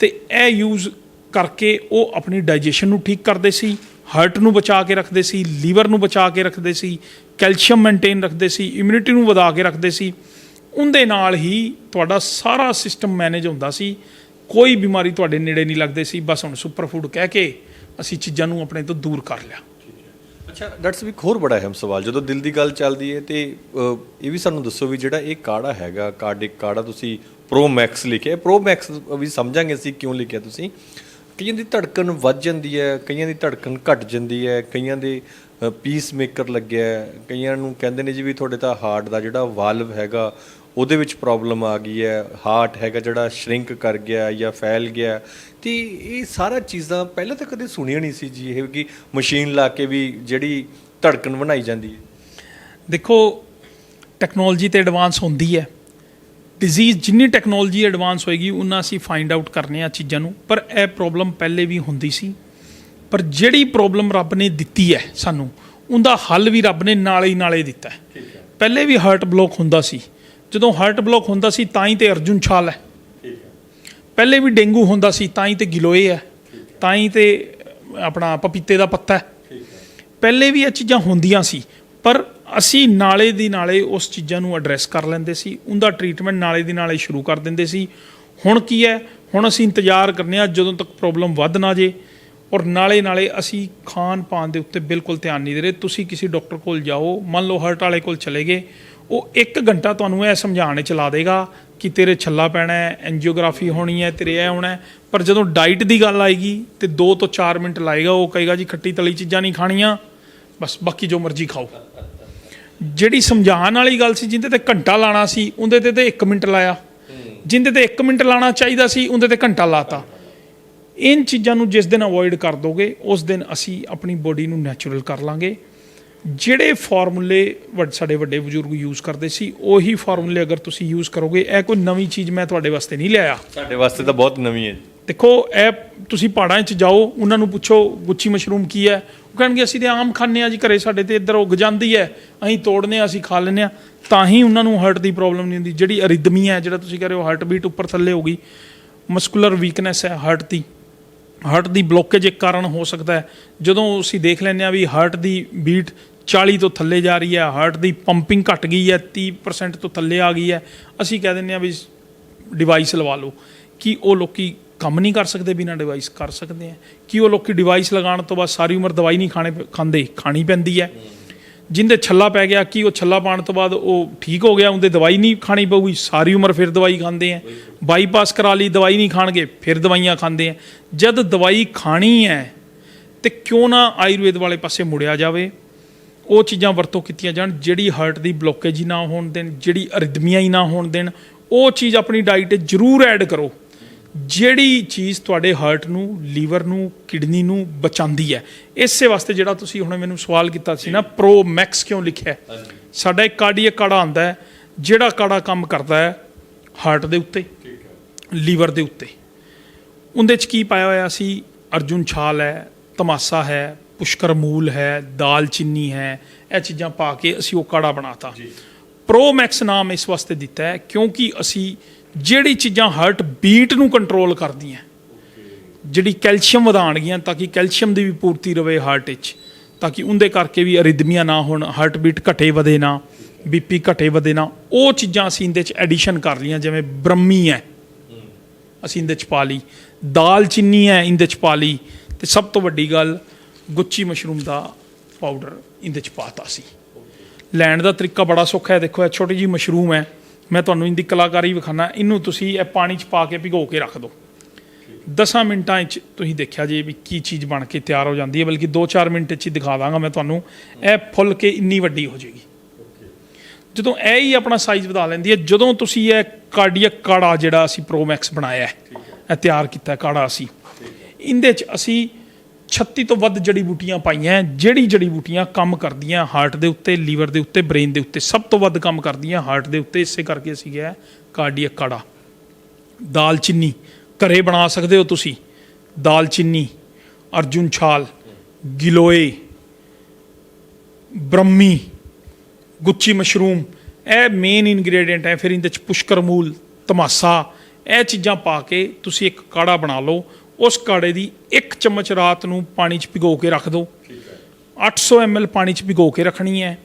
ਤੇ ਇਹ ਯੂਜ਼ ਕਰਕੇ ਉਹ ਆਪਣੀ ਡਾਈਜੈਸ਼ਨ ਨੂੰ ਠੀਕ ਕਰਦੇ ਸੀ, ਹਾਰਟ ਨੂੰ ਬਚਾ ਕੇ ਰੱਖਦੇ ਸੀ, ਲੀਵਰ ਨੂੰ ਬਚਾ ਕੇ ਰੱਖਦੇ ਸੀ, ਕੈਲਸ਼ੀਅਮ ਮੇਨਟੇਨ ਰੱਖਦੇ ਸੀ, ਇਮਿਊਨਿਟੀ ਨੂੰ ਵਧਾ ਕੇ ਰੱਖਦੇ ਸੀ। ਉਹਦੇ ਨਾਲ ਹੀ ਤੁਹਾਡਾ ਸਾਰਾ ਸਿਸਟਮ ਮੈਨੇਜ ਹੁੰਦਾ ਸੀ। ਕੋਈ ਬਿਮਾਰੀ ਤੁਹਾਡੇ ਨੇੜੇ ਨਹੀਂ ਲੱਗਦੇ ਸੀ। ਬਸ ਹੁਣ ਸੁਪਰ ਫੂਡ ਕਹਿ ਕੇ ਅਸੀਂ ਚੀਜ਼ਾਂ ਨੂੰ ਆਪਣੇ ਤੋਂ ਦੂਰ ਕਰ ਲਿਆ। ਅੱਛਾ, ਡਾਕਟਰ ਸਾਹਿਬ, ਇੱਕ ਹੋਰ ਬੜਾ ਅਹਿਮ ਸਵਾਲ। ਜਦੋਂ ਦਿਲ ਦੀ ਗੱਲ ਚੱਲਦੀ ਹੈ ਤੇ ਇਹ ਵੀ ਸਾਨੂੰ ਦੱਸੋ ਵੀ ਜਿਹੜਾ ਇਹ ਕਾੜਾ ਹੈਗਾ, ਕਾਰਡਿਕ ਕਾੜਾ ਤੁਸੀਂ ਪ੍ਰੋ ਮੈਕਸ ਲਿਖਿਆ। ਪ੍ਰੋ ਮੈਕਸ ਵੀ ਸਮਝਾਂਗੇ ਅਸੀਂ ਕਿਉਂ ਲਿਖਿਆ ਤੁਸੀਂ। ਕਈਆਂ ਦੀ ਧੜਕਣ ਵੱਧ ਜਾਂਦੀ ਹੈ, ਕਈਆਂ ਦੀ ਧੜਕਣ ਘਟ ਜਾਂਦੀ ਹੈ, ਕਈਆਂ ਦੇ ਪੀਸ ਮੇਕਰ ਲੱਗਿਆ ਕਈਆਂ ਨੂੰ ਕਹਿੰਦੇ ਨੇ ਜੀ ਵੀ ਤੁਹਾਡੇ ਤਾਂ ਹਾਰਟ ਦਾ ਜਿਹੜਾ ਵਾਲਵ ਹੈਗਾ ਉਹਦੇ ਵਿੱਚ ਪ੍ਰੋਬਲਮ ਆ ਗਈ ਹੈ ਹਾਰਟ ਹੈਗਾ ਜਿਹੜਾ ਸ਼ਰਿੰਕ ਕਰ ਗਿਆ ਜਾਂ ਫੈਲ ਗਿਆ। ਤੇ ਇਹ ਸਾਰਾ ਚੀਜ਼ਾਂ ਪਹਿਲਾਂ ਤਾਂ ਕਦੇ ਸੁਣੀਆਂ ਨਹੀਂ ਸੀ ਜੀ ਇਹ ਕਿ ਮਸ਼ੀਨ ਲਾ ਕੇ ਵੀ ਜਿਹੜੀ ਧੜਕਣ ਬਣਾਈ ਜਾਂਦੀ ਹੈ। ਦੇਖੋ ਟੈਕਨੋਲੋਜੀ ਤੇ ਐਡਵਾਂਸ ਹੁੰਦੀ ਹੈ। ਡਿਜ਼ੀਜ਼ ਜਿੰਨੀ ਟੈਕਨੋਲੋਜੀ ਐਡਵਾਂਸ ਹੋਏਗੀ ਉਨਾ ਅਸੀਂ ਫਾਈਂਡ ਆਊਟ ਕਰਨੇ ਆ ਚੀਜ਼ਾਂ ਨੂੰ। ਪਰ ਇਹ ਪ੍ਰੋਬਲਮ ਪਹਿਲੇ ਵੀ ਹੁੰਦੀ ਸੀ। ਪਰ ਜਿਹੜੀ ਪ੍ਰੋਬਲਮ ਰੱਬ ਨੇ ਦਿੱਤੀ ਹੈ ਸਾਨੂੰ ਉਹਦਾ ਹੱਲ ਵੀ ਰੱਬ ਨੇ ਨਾਲੇ ਹੀ ਨਾਲੇ ਦਿੱਤਾ ਪਹਿਲੇ ਵੀ ਹਾਰਟ ਬਲੌਕ ਹੁੰਦਾ ਸੀ। ਜਦੋਂ ਹਾਰਟ ਬਲੌਕ ਹੁੰਦਾ ਸੀ ਤਾਂ ਹੀ ਤੇ ਅਰਜੁਨ ਛਾਲ ਹੈ। ਪਹਿਲੇ ਵੀ ਡੇਂਗੂ ਹੁੰਦਾ ਸੀ ਤਾਂ ਹੀ ਤੇ ਗਿਲੋਏ ਹੈ। ਤਾਂ ਹੀ ਤੇ ਆਪਣਾ ਪਪੀਤੇ ਦਾ ਪੱਤਾ ਹੈ। ਪਹਿਲੇ ਵੀ ਇਹ ਚੀਜ਼ਾਂ ਹੁੰਦੀਆਂ ਸੀ ਪਰ ਅਸੀਂ ਨਾਲੇ ਦੀ ਨਾਲੇ ਉਸ ਚੀਜ਼ਾਂ ਨੂੰ ਐਡਰੈਸ ਕਰ ਲੈਂਦੇ ਸੀ। ਉਹਦਾ ਟ੍ਰੀਟਮੈਂਟ ਨਾਲੇ ਦੀ ਨਾਲੇ ਸ਼ੁਰੂ ਕਰ ਦਿੰਦੇ ਸੀ। ਹੁਣ ਕੀ ਹੈ? ਹੁਣ ਅਸੀਂ ਇੰਤਜ਼ਾਰ ਕਰਨੇ ਆ ਜਦੋਂ ਤੱਕ ਪ੍ਰੋਬਲਮ ਵੱਧ ਨਾ ਜੇ। ਔਰ ਨਾਲੇ ਨਾਲੇ ਅਸੀਂ ਖਾਣ ਪਾਣ ਦੇ ਉੱਤੇ ਬਿਲਕੁਲ ਧਿਆਨ ਨਹੀਂ ਦੇ ਰਹੇ। ਤੁਸੀਂ ਕਿਸੇ ਡਾਕਟਰ ਕੋਲ ਜਾਓ ਮੰਨ ਲਓ ਹਾਰਟ ਵਾਲੇ ਕੋਲ ਚਲੇ ਗਏ। ਉਹ 1 ਘੰਟਾ ਤੁਹਾਨੂੰ ਇਹ ਸਮਝਾਉਣ ਚ ਲਾ ਦੇਗਾ ਕਿ ਤੇਰੇ ਛੱਲਾ ਪੈਣਾ ਹੈ ਐਂਜੀਓਗ੍ਰਾਫੀ ਹੋਣੀ ਹੈ, ਤੇਰੇ ਇਹ ਹੋਣਾ ਪਰ ਜਦੋਂ ਡਾਈਟ ਦੀ ਗੱਲ ਆਏਗੀ ਤੇ 2 ਤੋਂ 4 ਮਿੰਟ ਲਾਏਗਾ, ਉਹ ਕਹੇਗਾ ਜੀ ਖੱਟੀ ਤਲੀ ਚੀਜ਼ਾਂ ਨਹੀਂ ਖਾਣੀਆਂ, ਬਸ ਬਾਕੀ ਜੋ ਮਰਜ਼ੀ ਖਾਓ। ਜਿਹੜੀ ਸਮਝਾਉਣ ਵਾਲੀ ਗੱਲ ਸੀ, ਜਿੰਦੇ ਤੇ ਘੰਟਾ ਲਾਣਾ ਸੀ, ਉਹਦੇ ਤੇ ਤੇ 1 ਮਿੰਟ ਲਾਇਆ। ਜਿੰਦੇ ਤੇ 1 ਮਿੰਟ ਲਾਣਾ ਚਾਹੀਦਾ ਸੀ, ਉਹਦੇ ਤੇ ਘੰਟਾ ਲਾਤਾ। ਇਨ ਚੀਜ਼ਾਂ ਨੂੰ ਜਿਸ ਦਿਨ ਅਵੋਇਡ ਕਰ ਦੋਗੇ, ਉਸ ਦਿਨ ਅਸੀਂ ਆਪਣੀ ਬੋਡੀ ਨੂੰ ਨੈਚੁਰਲ ਕਰ ਲਾਂਗੇ। ਜਿਹੜੇ ਫਾਰਮੂਲੇ ਵੱਡ ਸਾਡੇ ਵੱਡੇ ਬਜ਼ੁਰਗ ਯੂਜ਼ ਕਰਦੇ ਸੀ ਉਹੀ ਫਾਰਮੂਲੇ ਅਗਰ ਤੁਸੀਂ ਯੂਜ਼ ਕਰੋਗੇ ਇਹ ਕੋਈ ਨਵੀਂ ਚੀਜ਼ ਮੈਂ ਤੁਹਾਡੇ ਵਾਸਤੇ ਨਹੀਂ ਲਿਆਇਆ। ਸਾਡੇ ਵਾਸਤੇ ਤਾਂ ਬਹੁਤ ਨਵੀਂ ਹੈ। ਦੇਖੋ ਇਹ ਤੁਸੀਂ ਪਹਾੜਾਂ 'ਚ ਜਾਓ ਉਹਨਾਂ ਨੂੰ ਪੁੱਛੋ ਗੁੱਚੀ ਮਸ਼ਰੂਮ ਕੀ ਹੈ? ਉਹ ਕਹਿਣਗੇ ਅਸੀਂ ਤੇ ਆਮ ਖਾਂਦੇ ਆ ਜੀ ਘਰੇ ਸਾਡੇ ਤੇ ਇੱਧਰ ਉੱਗ ਜਾਂਦੀ ਹੈ ਅਸੀਂ ਤੋੜਨੇ ਆ ਅਸੀਂ ਖਾ ਲੈਂਦੇ ਆ ਤਾਂ ਹੀ ਉਹਨਾਂ ਨੂੰ ਹਾਰਟ ਦੀ ਪ੍ਰੋਬਲਮ ਨਹੀਂ ਹੁੰਦੀ ਜਿਹੜੀ ਅਰਿਦਮੀਆ ਹੈ ਜਿਹੜਾ ਤੁਸੀਂ ਕਹ ਰਹੇ ਹੋ ਹਾਰਟ ਬੀਟ ਉੱਪਰ ਥੱਲੇ ਹੋ ਗਈ ਮਸਕੂਲਰ ਵੀਕਨੈਸ ਹੈ ਹਾਰਟ ਦੀ। ਹਾਰਟ ਦੀ ਬਲੋਕੇਜ ਇੱਕ ਕਾਰਨ ਹੋ ਸਕਦਾ ਹੈ। ਜਦੋਂ ਅਸੀਂ ਦੇਖ ਲੈਂਦੇ ਆ ਵੀ ਹਾਰਟ ਦੀ ਬੀਟ 40 ਤੋਂ ਥੱਲੇ ਜਾ ਰਹੀ ਹੈ, ਹਾਰਟ ਦੀ ਪੰਪਿੰਗ ਘਟ ਗਈ ਹੈ 30% ਤੋਂ ਥੱਲੇ ਆ ਗਈ ਹੈ, ਅਸੀਂ ਕਹਿ ਦਿੰਦੇ ਆ ਵੀ ਡਿਵਾਈਸ ਲਵਾ ਲਓ। ਕਿ ਉਹ ਲੋਕੀ ਕੰਮ ਨਹੀਂ ਕਰ ਸਕਦੇ, ਬਿਨਾਂ ਡਿਵਾਈਸ ਕਰ ਸਕਦੇ ਆ ਕਿ ਉਹ ਲੋਕੀ ਡਿਵਾਈਸ ਲਗਾਉਣ ਤੋਂ ਬਾਅਦ ਸਾਰੀ ਉਮਰ ਦਵਾਈ ਨਹੀਂ ਖਾਣੇ, ਖਾਂਦੇ, ਖਾਣੀ ਪੈਂਦੀ ਹੈ। ਜਿੰਦੇ ਛੱਲਾ ਪੈ ਗਿਆ, ਕਿ ਉਹ ਛੱਲਾ ਪਾਣ ਤੋਂ ਬਾਅਦ ਉਹ ਠੀਕ ਹੋ ਗਿਆ, ਉਹਦੇ ਦਵਾਈ ਨਹੀਂ ਖਾਣੀ ਪਊਗੀ, ਸਾਰੀ ਉਮਰ ਫਿਰ ਦਵਾਈ ਖਾਂਦੇ ਆ। ਬਾਈਪਾਸ ਕਰਾ ਲਈ, ਦਵਾਈ ਨਹੀਂ ਖਾਣਗੇ, ਫਿਰ ਦਵਾਈਆਂ ਖਾਂਦੇ ਆ। ਜਦ ਦਵਾਈ ਖਾਣੀ ਹੈ, ਤੇ ਕਿਉਂ ਨਾ ਆਯੁਰਵੇਦ ਵਾਲੇ ਪਾਸੇ ਮੁੜਿਆ ਜਾਵੇ, ਉਹ ਚੀਜ਼ਾਂ ਵਰਤੋਂ ਕੀਤੀਆਂ ਜਾਣ, ਜਿਹੜੀ ਹਾਰਟ ਦੀ ਬਲੋਕੇਜ ਹੀ ਨਾ ਹੋਣ ਦੇਣ, ਜਿਹੜੀ ਅਰਿਦਮੀਆਂ ਹੀ ਨਾ ਹੋਣ ਦੇਣ, ਉਹ ਚੀਜ਼ ਆਪਣੀ ਡਾਈਟ 'ਚ ਜ਼ਰੂਰ ਐਡ ਕਰੋ। ਜਿਹੜੀ ਚੀਜ਼ ਤੁਹਾਡੇ ਹਾਰਟ ਨੂੰ ਲੀਵਰ ਨੂੰ ਕਿਡਨੀ ਨੂੰ ਬਚਾਉਂਦੀ ਹੈ ਇਸੇ ਵਾਸਤੇ ਜਿਹੜਾ ਤੁਸੀਂ ਹੁਣ ਮੈਨੂੰ ਸਵਾਲ ਕੀਤਾ ਸੀ ਨਾ ਪ੍ਰੋ ਮੈਕਸ ਕਿਉਂ ਲਿਖਿਆ ਹੈ? ਸਾਡਾ ਇੱਕ ਕਾਰਡੀਅਕ ਕਾੜਾ ਆਂਦਾ ਹੈ ਜਿਹੜਾ ਕਾੜਾ ਕੰਮ ਕਰਦਾ ਹੈ ਹਾਰਟ ਦੇ ਉੱਤੇ ਲੀਵਰ ਦੇ ਉੱਤੇ। ਉਹਦੇ ਚ ਕੀ ਪਾਇਆ ਹੋਇਆ ਸੀ? ਅਰਜੁਨ ਛਾਲ ਹੈ ਤਮਾਸਾ ਹੈ ਪੁਸ਼ਕਰ ਮੂਲ ਹੈ ਦਾਲ ਚੀਨੀ ਹੈ ਇਹ ਚੀਜ਼ਾਂ ਪਾ ਕੇ ਅਸੀਂ ਉਹ ਕਾੜਾ ਬਣਾਤਾ। ਪ੍ਰੋ ਮੈਕਸ ਨਾਮ ਇਸ ਵਾਸਤੇ ਦਿੱਤਾ ਹੈ ਕਿਉਂਕਿ ਅਸੀਂ ਜਿਹੜੀ ਚੀਜ਼ਾਂ ਹਾਰਟ ਬੀਟ ਨੂੰ ਕੰਟਰੋਲ ਕਰਦੀਆਂ। ਜਿਹੜੀ ਕੈਲਸ਼ੀਅਮ ਵਧਾਣਗੀਆਂ ਤਾਂ ਕਿ ਕੈਲਸ਼ੀਅਮ ਦੀ ਵੀ ਪੂਰਤੀ ਰਵੇ ਹਾਰਟ ਵਿੱਚ। ਤਾਂ ਕਿ ਉਹਦੇ ਕਰਕੇ ਵੀ ਅਰਿਦਮੀਆਂ ਨਾ ਹੋਣ ਹਾਰਟ ਬੀਟ ਘਟੇ ਵਧੇ ਨਾ ਬੀਪੀ ਘਟੇ ਵਧੇ ਨਾ। ਉਹ ਚੀਜ਼ਾਂ ਅਸੀਂ ਇਹਦੇ ਚ ਐਡੀਸ਼ਨ ਕਰ ਲਈਆਂ, ਜਿਵੇਂ ਬ੍ਰਹਮੀ ਹੈ। ਅਸੀਂ ਇਹਦੇ ਚ ਪਾ ਲਈ। ਦਾਲ ਚੀਨੀ ਹੈ, ਇਹਦੇ ਚ ਪਾ ਲਈ। ਤੇ ਸਭ ਤੋਂ ਵੱਡੀ ਗੱਲ, ਗੁੱਚੀ ਮਸ਼ਰੂਮ ਦਾ ਪਾਊਡਰ ਇਹਦੇ ਚ ਪਾਤਾ ਸੀ। ਲੈਣ ਦਾ ਤਰੀਕਾ ਬੜਾ ਸੌਖਾ ਹੈ। ਦੇਖੋ, ਇਹ ਛੋਟੀ ਜੀ ਮਸ਼ਰੂਮ ਹੈ। ਮੈਂ ਤੁਹਾਨੂੰ ਇਹਦੀ ਕਲਾਕਾਰੀ ਵਿਖਾਣਾ ਇਹਨੂੰ ਤੁਸੀਂ ਇਹ ਪਾਣੀ 'ਚ ਪਾ ਕੇ ਭਿਗੋ ਕੇ ਰੱਖ ਦਿਓ। 10 ਮਿੰਟਾਂ 'ਚ ਤੁਸੀਂ ਦੇਖਿਆ ਜੇ ਵੀ ਕੀ ਚੀਜ਼ ਬਣ ਕੇ ਤਿਆਰ ਹੋ ਜਾਂਦੀ ਹੈ, ਬਲਕਿ 2-4 ਮਿੰਟ 'ਚ ਹੀ ਦਿਖਾ ਦਾਂਗਾ ਮੈਂ ਤੁਹਾਨੂੰ, ਇਹ ਫੁੱਲ ਕੇ ਇੰਨੀ ਵੱਡੀ ਹੋ ਜਾਏਗੀ। ਜਦੋਂ ਇਹ ਹੀ ਆਪਣਾ ਸਾਈਜ਼ ਵਧਾ ਲੈਂਦੀ ਹੈ, ਜਦੋਂ ਤੁਸੀਂ ਇਹ ਕਾਰਡੀਅਕ ਕਾੜਾ ਜਿਹੜਾ ਅਸੀਂ ਪ੍ਰੋਮੈਕਸ ਬਣਾਇਆ ਹੈ, ਇਹ ਤਿਆਰ ਕੀਤਾ ਕਾੜਾ ਅਸੀਂ, ਇਹਦੇ 'ਚ ਅਸੀਂ 36 ਤੋਂ ਵੱਧ ਜੜੀ ਬੂਟੀਆਂ ਪਾਈਆਂ, ਜਿਹੜੀ ਜੜੀ ਬੂਟੀਆਂ ਕੰਮ ਕਰਦੀਆਂ ਹਾਰਟ ਦੇ ਉੱਤੇ ਲੀਵਰ ਦੇ ਉੱਤੇ ਬ੍ਰੇਨ ਦੇ ਉੱਤੇ, ਸਭ ਤੋਂ ਵੱਧ ਕੰਮ ਕਰਦੀਆਂ ਹਾਰਟ ਦੇ ਉੱਤੇ, ਇਸੇ ਕਰਕੇ ਅਸੀਂ ਗਿਆ ਕਾਰਡੀਅਕ ਕਾੜਾ। ਦਾਲਚੀਨੀ ਘਰੇ ਬਣਾ ਸਕਦੇ ਹੋ ਤੁਸੀਂ। ਦਾਲਚੀਨੀ ਅਰਜੁਨ ਛਾਲ, ਗਿਲੋਏ, ਬ੍ਰਹਮੀ, ਗੁੱਚੀ ਮਸ਼ਰੂਮ, ਇਹ ਮੇਨ ਇਨਗਰੀਡੀਅੰਟ ਹੈ, ਫਿਰ ਇਹਦੇ ਚ ਪੁਸ਼ਕਰ ਮੂਲ ਤਮਾਸਾ, ਇਹ ਚੀਜ਼ਾਂ ਪਾ ਕੇ ਤੁਸੀਂ ਇੱਕ ਕਾੜਾ ਬਣਾ ਲਓ। ਉਸ ਕਾੜੇ ਦੀ ਇੱਕ ਚਮਚ ਰਾਤ ਨੂੰ ਪਾਣੀ 'ਚ ਭਿਗੋ ਕੇ ਰੱਖ ਦਿਓ 800 ml ਪਾਣੀ 'ਚ ਭਿਗੋ ਕੇ ਰੱਖਣੀ ਹੈ।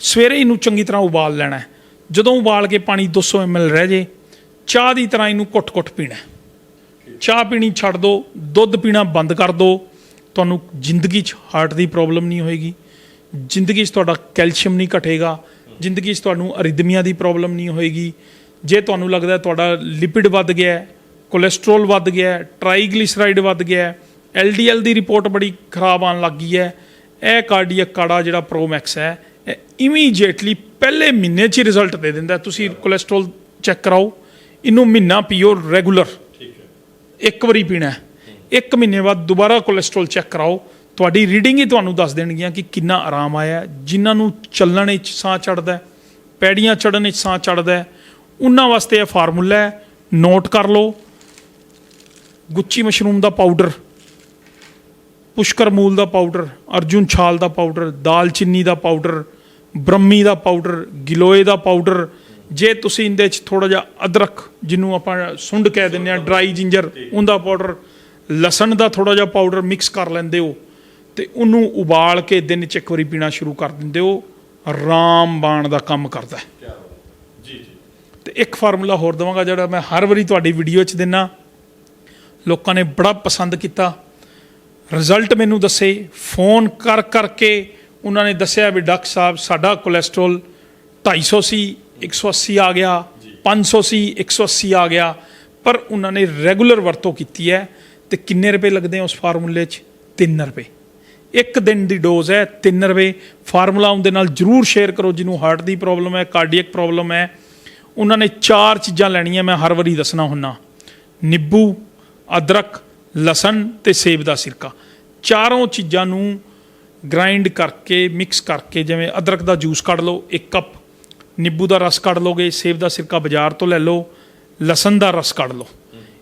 ਸਵੇਰੇ ਇਹਨੂੰ ਚੰਗੀ ਤਰ੍ਹਾਂ ਉਬਾਲ ਲੈਣਾ ਹੈ। ਜਦੋਂ ਉਬਾਲ ਕੇ ਪਾਣੀ 200 ml ਰਹਿ ਜੇ, ਚਾਹ ਦੀ ਤਰ੍ਹਾਂ ਇਹਨੂੰ ਘੁੱਟ-ਘੁੱਟ ਪੀਣਾ ਚਾਹ ਪੀਣੀ ਛੱਡ ਦਿਓ ਦੁੱਧ ਪੀਣਾ ਬੰਦ ਕਰ ਦਿਓ ਤੁਹਾਨੂੰ ਜ਼ਿੰਦਗੀ 'ਚ ਹਾਰਟ ਦੀ ਪ੍ਰੋਬਲਮ ਨਹੀਂ ਹੋਏਗੀ। ਜ਼ਿੰਦਗੀ 'ਚ ਤੁਹਾਡਾ ਕੈਲਸ਼ੀਅਮ ਨਹੀਂ ਘਟੇਗਾ। ਜ਼ਿੰਦਗੀ 'ਚ ਤੁਹਾਨੂੰ ਅਰਿਦਮੀਆ ਦੀ ਪ੍ਰੋਬਲਮ ਨਹੀਂ ਹੋਏਗੀ। ਜੇ ਤੁਹਾਨੂੰ ਲੱਗਦਾ ਤੁਹਾਡਾ ਲਿਪਿਡ ਵੱਧ ਗਿਆ ਕੋਲੇਸਟ੍ਰੋਲ ਵੱਧ ਗਿਆ ਹੈ, ਟ੍ਰਾਈਗਲਿਸਰਾਈਡ ਵੱਧ ਗਿਆ ਹੈ, ਐਲਡੀਐਲ ਦੀ ਰਿਪੋਰਟ ਬੜੀ ਖਰਾਬ ਆਉਣ ਲੱਗ ਗਈ ਹੈ। ਇਹ ਕਾਰਡੀਅਕ ਕਾੜਾ ਜਿਹੜਾ ਪ੍ਰੋਮੈਕਸ ਹੈ, ਇਹ ਇਮੀਡੀਏਟਲੀ ਪਹਿਲੇ ਮਹੀਨੇ 'ਚ ਹੀ ਰਿਜ਼ਲਟ ਦੇ ਦਿੰਦਾ ਤੁਸੀਂ ਕੋਲੇਸਟ੍ਰੋਲ ਚੈੱਕ ਕਰਾਓ, ਇਹਨੂੰ ਮਹੀਨਾ ਪੀਓ ਰੈਗੂਲਰ ਇੱਕ ਵਾਰੀ ਪੀਣਾ ਹੈ। ਇੱਕ ਮਹੀਨੇ ਬਾਅਦ ਦੁਬਾਰਾ ਕੋਲੇਸਟ੍ਰੋਲ ਚੈੱਕ ਕਰਾਓ। ਤੁਹਾਡੀ ਰੀਡਿੰਗ ਹੀ ਤੁਹਾਨੂੰ ਦੱਸ ਦੇਣਗੀਆਂ ਕਿ ਕਿੰਨਾ ਆਰਾਮ ਆਇਆ ਹੈ। ਜਿਨ੍ਹਾਂ ਨੂੰ ਚੱਲਣ ਵਿੱਚ ਸਾਹ ਚੜਦਾ ਪੈੜੀਆਂ ਚੜਨ ਵਿੱਚ ਸਾਹ ਚੜਦਾ ਉਹਨਾਂ ਵਾਸਤੇ ਇਹ ਫਾਰਮੂਲਾ ਹੈ। ਨੋਟ ਕਰ ਲਓ। ਗੁੱਚੀ ਮਸ਼ਰੂਮ ਦਾ ਪਾਊਡਰ ਪੁਸ਼ਕਰ ਮੂਲ ਦਾ ਪਾਊਡਰ ਅਰਜੁਨ ਛਾਲ ਦਾ ਪਾਊਡਰ ਦਾਲ ਚੀਨੀ ਦਾ ਪਾਊਡਰ ਬ੍ਰਹਮੀ ਦਾ ਪਾਊਡਰ ਗਿਲੋਏ ਦਾ ਪਾਊਡਰ ਜੇ ਤੁਸੀਂ ਇਹਦੇ ਚ ਥੋੜਾ ਜਿਹਾ ਅਦਰਕ ਜਿਹਨੂੰ ਆਪਾਂ ਸੁੰਡ ਕਹਿ ਦਿੰਦੇ ਆ ਡਰਾਈ ਜਿੰਜਰ ਉਹਦਾ ਪਾਊਡਰ ਲਸਣ ਦਾ ਥੋੜਾ ਜਿਹਾ ਪਾਊਡਰ ਮਿਕਸ ਕਰ ਲੈਂਦੇ ਹੋ ਤੇ ਉਹਨੂੰ ਉਬਾਲ ਕੇ ਦਿਨ ਚ ਇੱਕ ਵਾਰੀ ਪੀਣਾ ਸ਼ੁਰੂ ਕਰ ਦਿੰਦੇ ਹੋ ਰਾਮਬਾਣ ਦਾ ਕੰਮ ਕਰਦਾ ਹੈ। ਤੇ ਇੱਕ ਫਾਰਮੂਲਾ ਹੋਰ ਦਵਾਂਗਾ ਜਿਹੜਾ ਮੈਂ ਹਰ ਵਾਰੀ ਤੁਹਾਡੀ ਵੀਡੀਓ 'ਚ ਦਿੰਨਾ। ਲੋਕਾਂ ਨੇ ਬੜਾ ਪਸੰਦ ਕੀਤਾ। ਰਿਜ਼ਲਟ ਮੈਨੂੰ ਦੱਸੇ ਫੋਨ ਕਰ ਕਰਕੇ ਉਹਨਾਂ ਨੇ ਦੱਸਿਆ ਵੀ ਡਾਕਟਰ ਸਾਹਿਬ ਸਾਡਾ ਕੋਲੇਸਟ੍ਰੋਲ 250 ਸੀ 180 ਆ ਗਿਆ 500 ਸੀ 180 ਆ ਗਿਆ। ਪਰ ਉਹਨਾਂ ਨੇ ਰੈਗੂਲਰ ਵਰਤੋਂ ਕੀਤੀ ਹੈ ਤੇ ਕਿੰਨੇ ਰੁਪਏ ਲੱਗਦੇ ਆ ਉਸ ਫਾਰਮੂਲੇ 'ਚ? 3 ਰੁਪਏ। ਇੱਕ ਦਿਨ ਦੀ ਡੋਜ਼ ਹੈ 3 ਰੁਪਏ। ਫਾਰਮੂਲਾ ਉਹਦੇ ਨਾਲ ਜਰੂਰ ਸ਼ੇਅਰ ਕਰੋ ਜਿਹਨੂੰ ਹਾਰਟ ਦੀ ਪ੍ਰੋਬਲਮ ਹੈ ਕਾਰਡੀਅਕ ਪ੍ਰੋਬਲਮ ਹੈ। ਉਹਨਾਂ ਨੇ ਚਾਰ ਚੀਜ਼ਾਂ ਲੈਣੀਆਂ ਮੈਂ ਹਰ ਵਾਰੀ ਦੱਸਣਾ ਹੁੰਨਾ। ਨਿੰਬੂ ਅਦਰਕ, ਲਸਣ ਤੇ ਸੇਬ ਦਾ ਸਿਰਕਾ। ਚਾਰੋਂ ਚੀਜ਼ਾਂ ਨੂੰ ਗ੍ਰਾਈਂਡ ਕਰਕੇ ਮਿਕਸ ਕਰਕੇ, ਜਿਵੇਂ ਅਦਰਕ ਦਾ ਜੂਸ ਕੱਢ ਲਓ 1 ਕੱਪ ਨਿੰਬੂ ਦਾ ਰਸ ਕੱਢ ਲਓਗੇ ਸੇਬ ਦਾ ਸਿਰਕਾ ਬਾਜ਼ਾਰ ਤੋਂ ਲੈ ਲਓ, ਲਸਣ ਦਾ ਰਸ ਕੱਢ ਲਓ।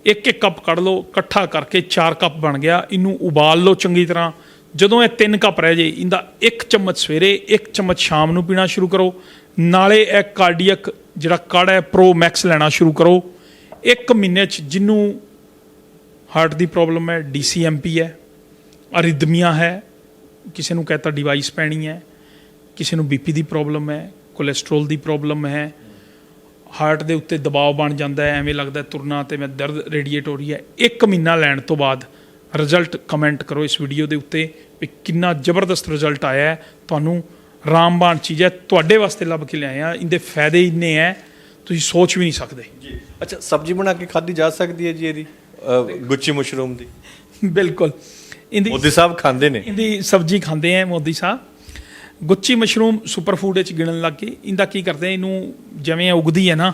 ਇੱਕ ਇੱਕ ਕੱਪ ਕੱਢ ਲਓ, ਇਕੱਠਾ ਕਰਕੇ 4 ਕੱਪ ਬਣ ਗਿਆ, ਇਹਨੂੰ ਉਬਾਲ ਲਓ ਚੰਗੀ ਤਰ੍ਹਾਂ। ਜਦੋਂ ਇਹ 3 ਕੱਪ ਰਹਿ ਜੇ, ਇਹਦਾ ਇੱਕ ਚਮਚ ਸਵੇਰੇ, ਇੱਕ ਚਮਚ ਸ਼ਾਮ ਨੂੰ ਪੀਣਾ ਸ਼ੁਰੂ ਕਰੋ। ਨਾਲੇ ਇਹ ਕਾਰਡੀਅਕ ਜਿਹੜਾ ਕਾੜਾ ਹੈ ਪ੍ਰੋ ਮੈਕਸ ਲੈਣਾ ਸ਼ੁਰੂ ਕਰੋ। ਇੱਕ ਮਹੀਨੇ ਚ ਜਿਹਨੂੰ ਹਾਰਟ ਦੀ ਪ੍ਰੋਬਲਮ ਹੈ ਡੀਸੀਐਮਪੀ ਹੈ, ਅਰਿਦਮੀਆ ਹੈ, ਕਿਸੇ ਨੂੰ ਕਹਤਾ ਡਿਵਾਈਸ ਪੈਣੀ ਹੈ, ਕਿਸੇ ਨੂੰ ਬੀਪੀ ਦੀ ਪ੍ਰੋਬਲਮ ਹੈ ਕੋਲੇਸਟ੍ਰੋਲ ਦੀ ਪ੍ਰੋਬਲਮ ਹੈ, ਹਾਰਟ ਦੇ ਉੱਤੇ ਦਬਾਅ ਬਣ ਜਾਂਦਾ ਹੈ, ਐਵੇਂ ਲੱਗਦਾ ਤੁਰਨਾ ਤੇ ਮੈਂ ਦਰਦ ਰੇਡੀਏਟ ਹੋ ਰਹੀ ਹੈ। ਇੱਕ ਮਹੀਨਾ ਲੈਣ ਤੋਂ ਬਾਅਦ ਰਿਜ਼ਲਟ ਕਮੈਂਟ ਕਰੋ ਇਸ ਵੀਡੀਓ ਦੇ ਉੱਤੇ ਵੀ ਕਿੰਨਾ ਜ਼ਬਰਦਸਤ ਰਿਜ਼ਲਟ ਆਇਆ ਹੈ। ਤੁਹਾਨੂੰ ਰਾਮਬਾਣ ਚੀਜ਼ ਹੈ, ਤੁਹਾਡੇ ਵਾਸਤੇ ਲੱਭ ਕੇ ਲਿਆਏ ਆ, ਇਹਦੇ ਫਾਇਦੇ ਇੰਨੇ ਹੈ, ਤੁਸੀਂ ਸੋਚ ਵੀ ਨਹੀਂ ਸਕਦੇ। ਅੱਛਾ, ਸਬਜ਼ੀ ਬਣਾ ਕੇ ਖਾਧੀ ਜਾ ਸਕਦੀ ਹੈ ਜੀ ਇਹਦੀ? ਗੁੱਚੀ ਮਸ਼ਰੂਮ ਦੀ। ਬਿਲਕੁਲ। ਇਹਦੀ ਮੋਦੀ ਸਾਹਿਬ ਖਾਂਦੇ ਨੇ। ਇਹਦੀ ਸਬਜ਼ੀ ਖਾਂਦੇ ਆ Modi Sahib. Gucchi mushroom super food ਵਿੱਚ ਗਿਣਨ ਲੱਗ ਗਏ ਇਹਦਾ ਕੀ ਕਰਦੇ ਆ? ਇਹਨੂੰ ਜਿਵੇਂ ਉਗਦੀ ਹੈ ਨਾ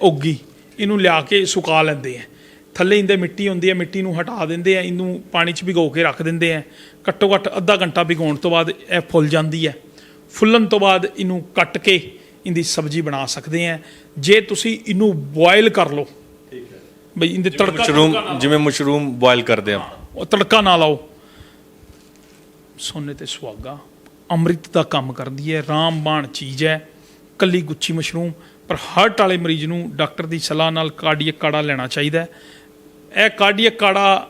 ਉੱਗੀ। ਇਹਨੂੰ ਲਿਆ ਕੇ ਸੁਕਾ ਲੈਂਦੇ ਆ। ਥੱਲੇ ਇਹਦੇ ਮਿੱਟੀ ਹੁੰਦੀ ਹੈ ਮਿੱਟੀ ਨੂੰ ਹਟਾ ਦਿੰਦੇ ਆ। ਇਹਨੂੰ ਪਾਣੀ 'ਚ ਭਿਗੋ ਕੇ ਰੱਖ ਦਿੰਦੇ ਆ। ਘੱਟੋ ਘੱਟ ਅੱਧਾ ਘੰਟਾ ਭਿਗਾਉਣ ਤੋਂ ਬਾਅਦ ਇਹ ਫੁੱਲ ਜਾਂਦੀ ਹੈ। ਫੁੱਲਣ ਤੋਂ ਬਾਅਦ ਇਹਨੂੰ ਕੱਟ ਕੇ ਇਹਦੀ ਸਬਜ਼ੀ ਬਣਾ ਸਕਦੇ ਆ। ਜੇ ਤੁਸੀਂ ਇਹਨੂੰ ਬੋਇਲ ਕਰ ਲਓ ਬਈ ਇਹਦੇ ਤੜਕਾ ਮਸ਼ਰੂਮ ਜਿਵੇਂ ਮਸ਼ਰੂਮ ਬੋਇਲ ਕਰਦੇ ਆਪਾਂ ਉਹ ਤੜਕਾ ਨਾ ਲਾਓ ਸੋਨੇ ਤੇ ਸੁਹਾਗਾ। ਅੰਮ੍ਰਿਤ ਦਾ ਕੰਮ ਕਰਦੀ ਹੈ ਰਾਮਬਾਣ ਚੀਜ਼ ਹੈ ਕੱਲੀ ਗੁੱਚੀ ਮਸ਼ਰੂਮ। ਪਰ ਹਾਰਟ ਵਾਲੇ ਮਰੀਜ਼ ਨੂੰ ਡਾਕਟਰ ਦੀ ਸਲਾਹ ਨਾਲ ਕਾਰਡੀਅਕ ਕਾੜਾ ਲੈਣਾ ਚਾਹੀਦਾ ਹੈ। ਇਹ ਕਾਰਡੀਅਕ ਕਾੜਾ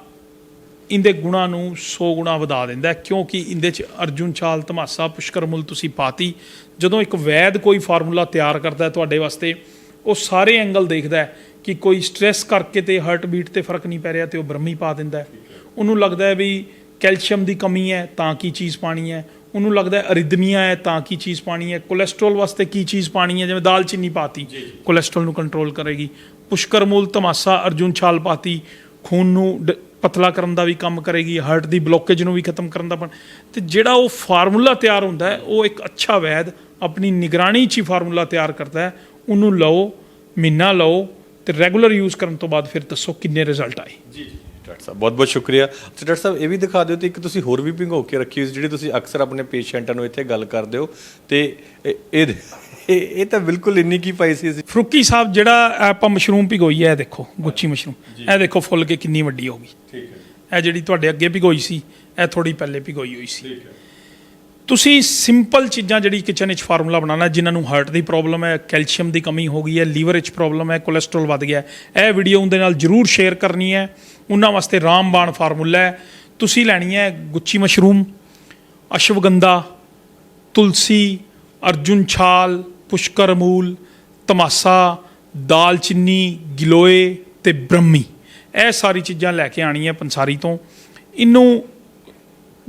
ਇਹਦੇ ਗੁਣਾ ਨੂੰ 100 ਗੁਣਾ ਵਧਾ ਦਿੰਦਾ ਕਿਉਂਕਿ ਇਹਦੇ ਚ ਅਰਜੁਨ ਛਾਲ ਧਮਾਸਾ ਪੁਸ਼ਕਰ ਮੁੱਲ ਤੁਸੀਂ ਪਾਤੀ। ਜਦੋਂ ਇੱਕ ਵੈਦ ਕੋਈ ਫਾਰਮੂਲਾ ਤਿਆਰ ਕਰਦਾ ਤੁਹਾਡੇ ਵਾਸਤੇ ਉਹ ਸਾਰੇ ਐਂਗਲ ਦੇਖਦਾ ਹੈ। ਕਿ ਕੋਈ ਸਟ੍ਰੈਸ ਕਰਕੇ ਤੇ ਹਾਰਟ ਬੀਟ ਤੇ ਫ਼ਰਕ ਨਹੀਂ ਪੈ ਰਿਹਾ ਤੇ ਉਹ ਬ੍ਰਹਮੀ ਪਾ ਦਿੰਦਾ ਉਹਨੂੰ ਲੱਗਦਾ ਹੈ ਵੀ ਕੈਲਸ਼ੀਅਮ ਦੀ ਕਮੀ ਹੈ ਤਾਂ ਕੀ ਚੀਜ਼ ਪਾਣੀ ਹੈ। ਉਹਨੂੰ ਲੱਗਦਾ ਹੈ ਅਰਿਦਮੀਆ ਹੈ ਤਾਂ ਕੀ ਚੀਜ਼ ਪਾਣੀ ਹੈ। ਕੋਲੇਸਟ੍ਰੋਲ ਵਾਸਤੇ ਕੀ ਚੀਜ਼ ਪਾਣੀ ਹੈ ਜਿਵੇਂ ਦਾਲਚੀਨੀ ਪਾਤੀ ਕੋਲੇਸਟ੍ਰੋਲ ਨੂੰ ਕੰਟਰੋਲ ਕਰੇਗੀ। ਪੁਸ਼ਕਰ ਮੂਲ ਤਮਾਸਾ ਅਰਜੁਨ ਛਾਲ ਪਾਤੀ ਖੂਨ ਨੂੰ ਪਤਲਾ ਕਰਨ ਦਾ ਵੀ ਕੰਮ ਕਰੇਗੀ ਹਾਰਟ ਦੀ ਬਲੋਕੇਜ ਨੂੰ ਵੀ ਖਤਮ ਕਰਨ ਦਾ ਪਣ ਤੇ ਜਿਹੜਾ ਉਹ ਫਾਰਮੂਲਾ ਤਿਆਰ ਹੁੰਦਾ ਹੈ ਉਹ ਇੱਕ ਅੱਛਾ ਵੈਦ ਆਪਣੀ ਨਿਗਰਾਨੀ 'ਚ ਹੀ ਫਾਰਮੂਲਾ ਤਿਆਰ ਕਰਦਾ ਹੈ। ਉਹਨੂੰ ਲਓ ਮਹੀਨਾ ਲਓ ਤੇ ਰੈਗੂਲਰ ਯੂਜ਼ ਕਰਨ ਤੋਂ ਬਾਅਦ ਫਿਰ ਦੱਸੋ ਕਿੰਨੇ ਰਿਜ਼ਲਟ ਆਏ। ਜੀ ਜੀ ਡਾਕਟਰ ਸਾਹਿਬ ਬਹੁਤ ਬਹੁਤ ਸ਼ੁਕਰੀਆ। ਡਾਕਟਰ ਸਾਹਿਬ ਇਹ ਵੀ ਦਿਖਾ ਦਿਓ ਤੇ ਇੱਕ ਤੁਸੀਂ ਹੋਰ ਵੀ ਭਿੰਗੋ ਕੇ ਰੱਖੀ ਹੋਈ ਜਿਹੜੀ ਤੁਸੀਂ ਅਕਸਰ ਆਪਣੇ ਪੇਸ਼ੈਂਟਾਂ ਨੂੰ ਇੱਥੇ ਗੱਲ ਕਰਦੇ ਹੋ। ਤੇ ਇਹ ਇਹ ਤਾਂ ਬਿਲਕੁਲ ਇੰਨੀ ਕੀ ਪਾਈ ਸੀ ਫਰੂਕੀ ਸਾਹਿਬ ਜਿਹੜਾ ਆਪਾਂ ਮਸ਼ਰੂਮ ਭਿਗੋਈ ਹੈ ਇਹ ਦੇਖੋ ਗੁੱਚੀ ਮਸ਼ਰੂਮ ਇਹ ਦੇਖੋ ਫੁੱਲ ਕੇ ਕਿੰਨੀ ਵੱਡੀ ਹੋ ਗਈ। ਠੀਕ ਹੈ ਇਹ ਜਿਹੜੀ ਤੁਹਾਡੇ ਅੱਗੇ ਭਿਗੋਈ ਸੀ ਇਹ ਥੋੜੀ ਪਹਿਲੇ ਭਿਗੋਈ ਹੋਈ ਸੀ। ਠੀਕ ਹੈ। ਤੁਸੀਂ ਸਿੰਪਲ ਚੀਜ਼ਾਂ ਜਿਹੜੀ ਕਿਚਨ ਵਿੱਚ ਫਾਰਮੂਲਾ ਬਣਾਉਣਾ, ਜਿਨ੍ਹਾਂ ਨੂੰ ਹਾਰਟ ਦੀ ਪ੍ਰੋਬਲਮ ਹੈ ਕੈਲਸ਼ੀਅਮ ਦੀ ਕਮੀ ਹੋ ਗਈ ਹੈ ਲੀਵਰ ਵਿੱਚ ਪ੍ਰੋਬਲਮ ਹੈ ਕੋਲੇਸਟ੍ਰੋਲ ਵੱਧ ਗਿਆ ਇਹ ਵੀਡੀਓ ਉਹਦੇ ਨਾਲ ਜਰੂਰ ਸ਼ੇਅਰ ਕਰਨੀ ਹੈ। ਉਹਨਾਂ ਵਾਸਤੇ ਰਾਮਬਾਣ ਫਾਰਮੂਲਾ ਹੈ। ਤੁਸੀਂ ਲੈਣੀ ਹੈ ਗੁੱਚੀ ਮਸ਼ਰੂਮ ਅਸ਼ਵਗੰਧਾ, ਤੁਲਸੀ, ਅਰਜੁਨ ਛਾਲ, ਪੁਸ਼ਕਰ ਮੂਲ ਤਮਾਸਾ ਦਾਲਚੀਨੀ ਗਿਲੋਏ ਤੇ ਬ੍ਰਹਮੀ। ਇਹ ਸਾਰੀ ਚੀਜ਼ਾਂ ਲੈ ਕੇ ਆਣੀ ਹੈ ਪੰਸਾਰੀ ਤੋਂ। ਇਹਨੂੰ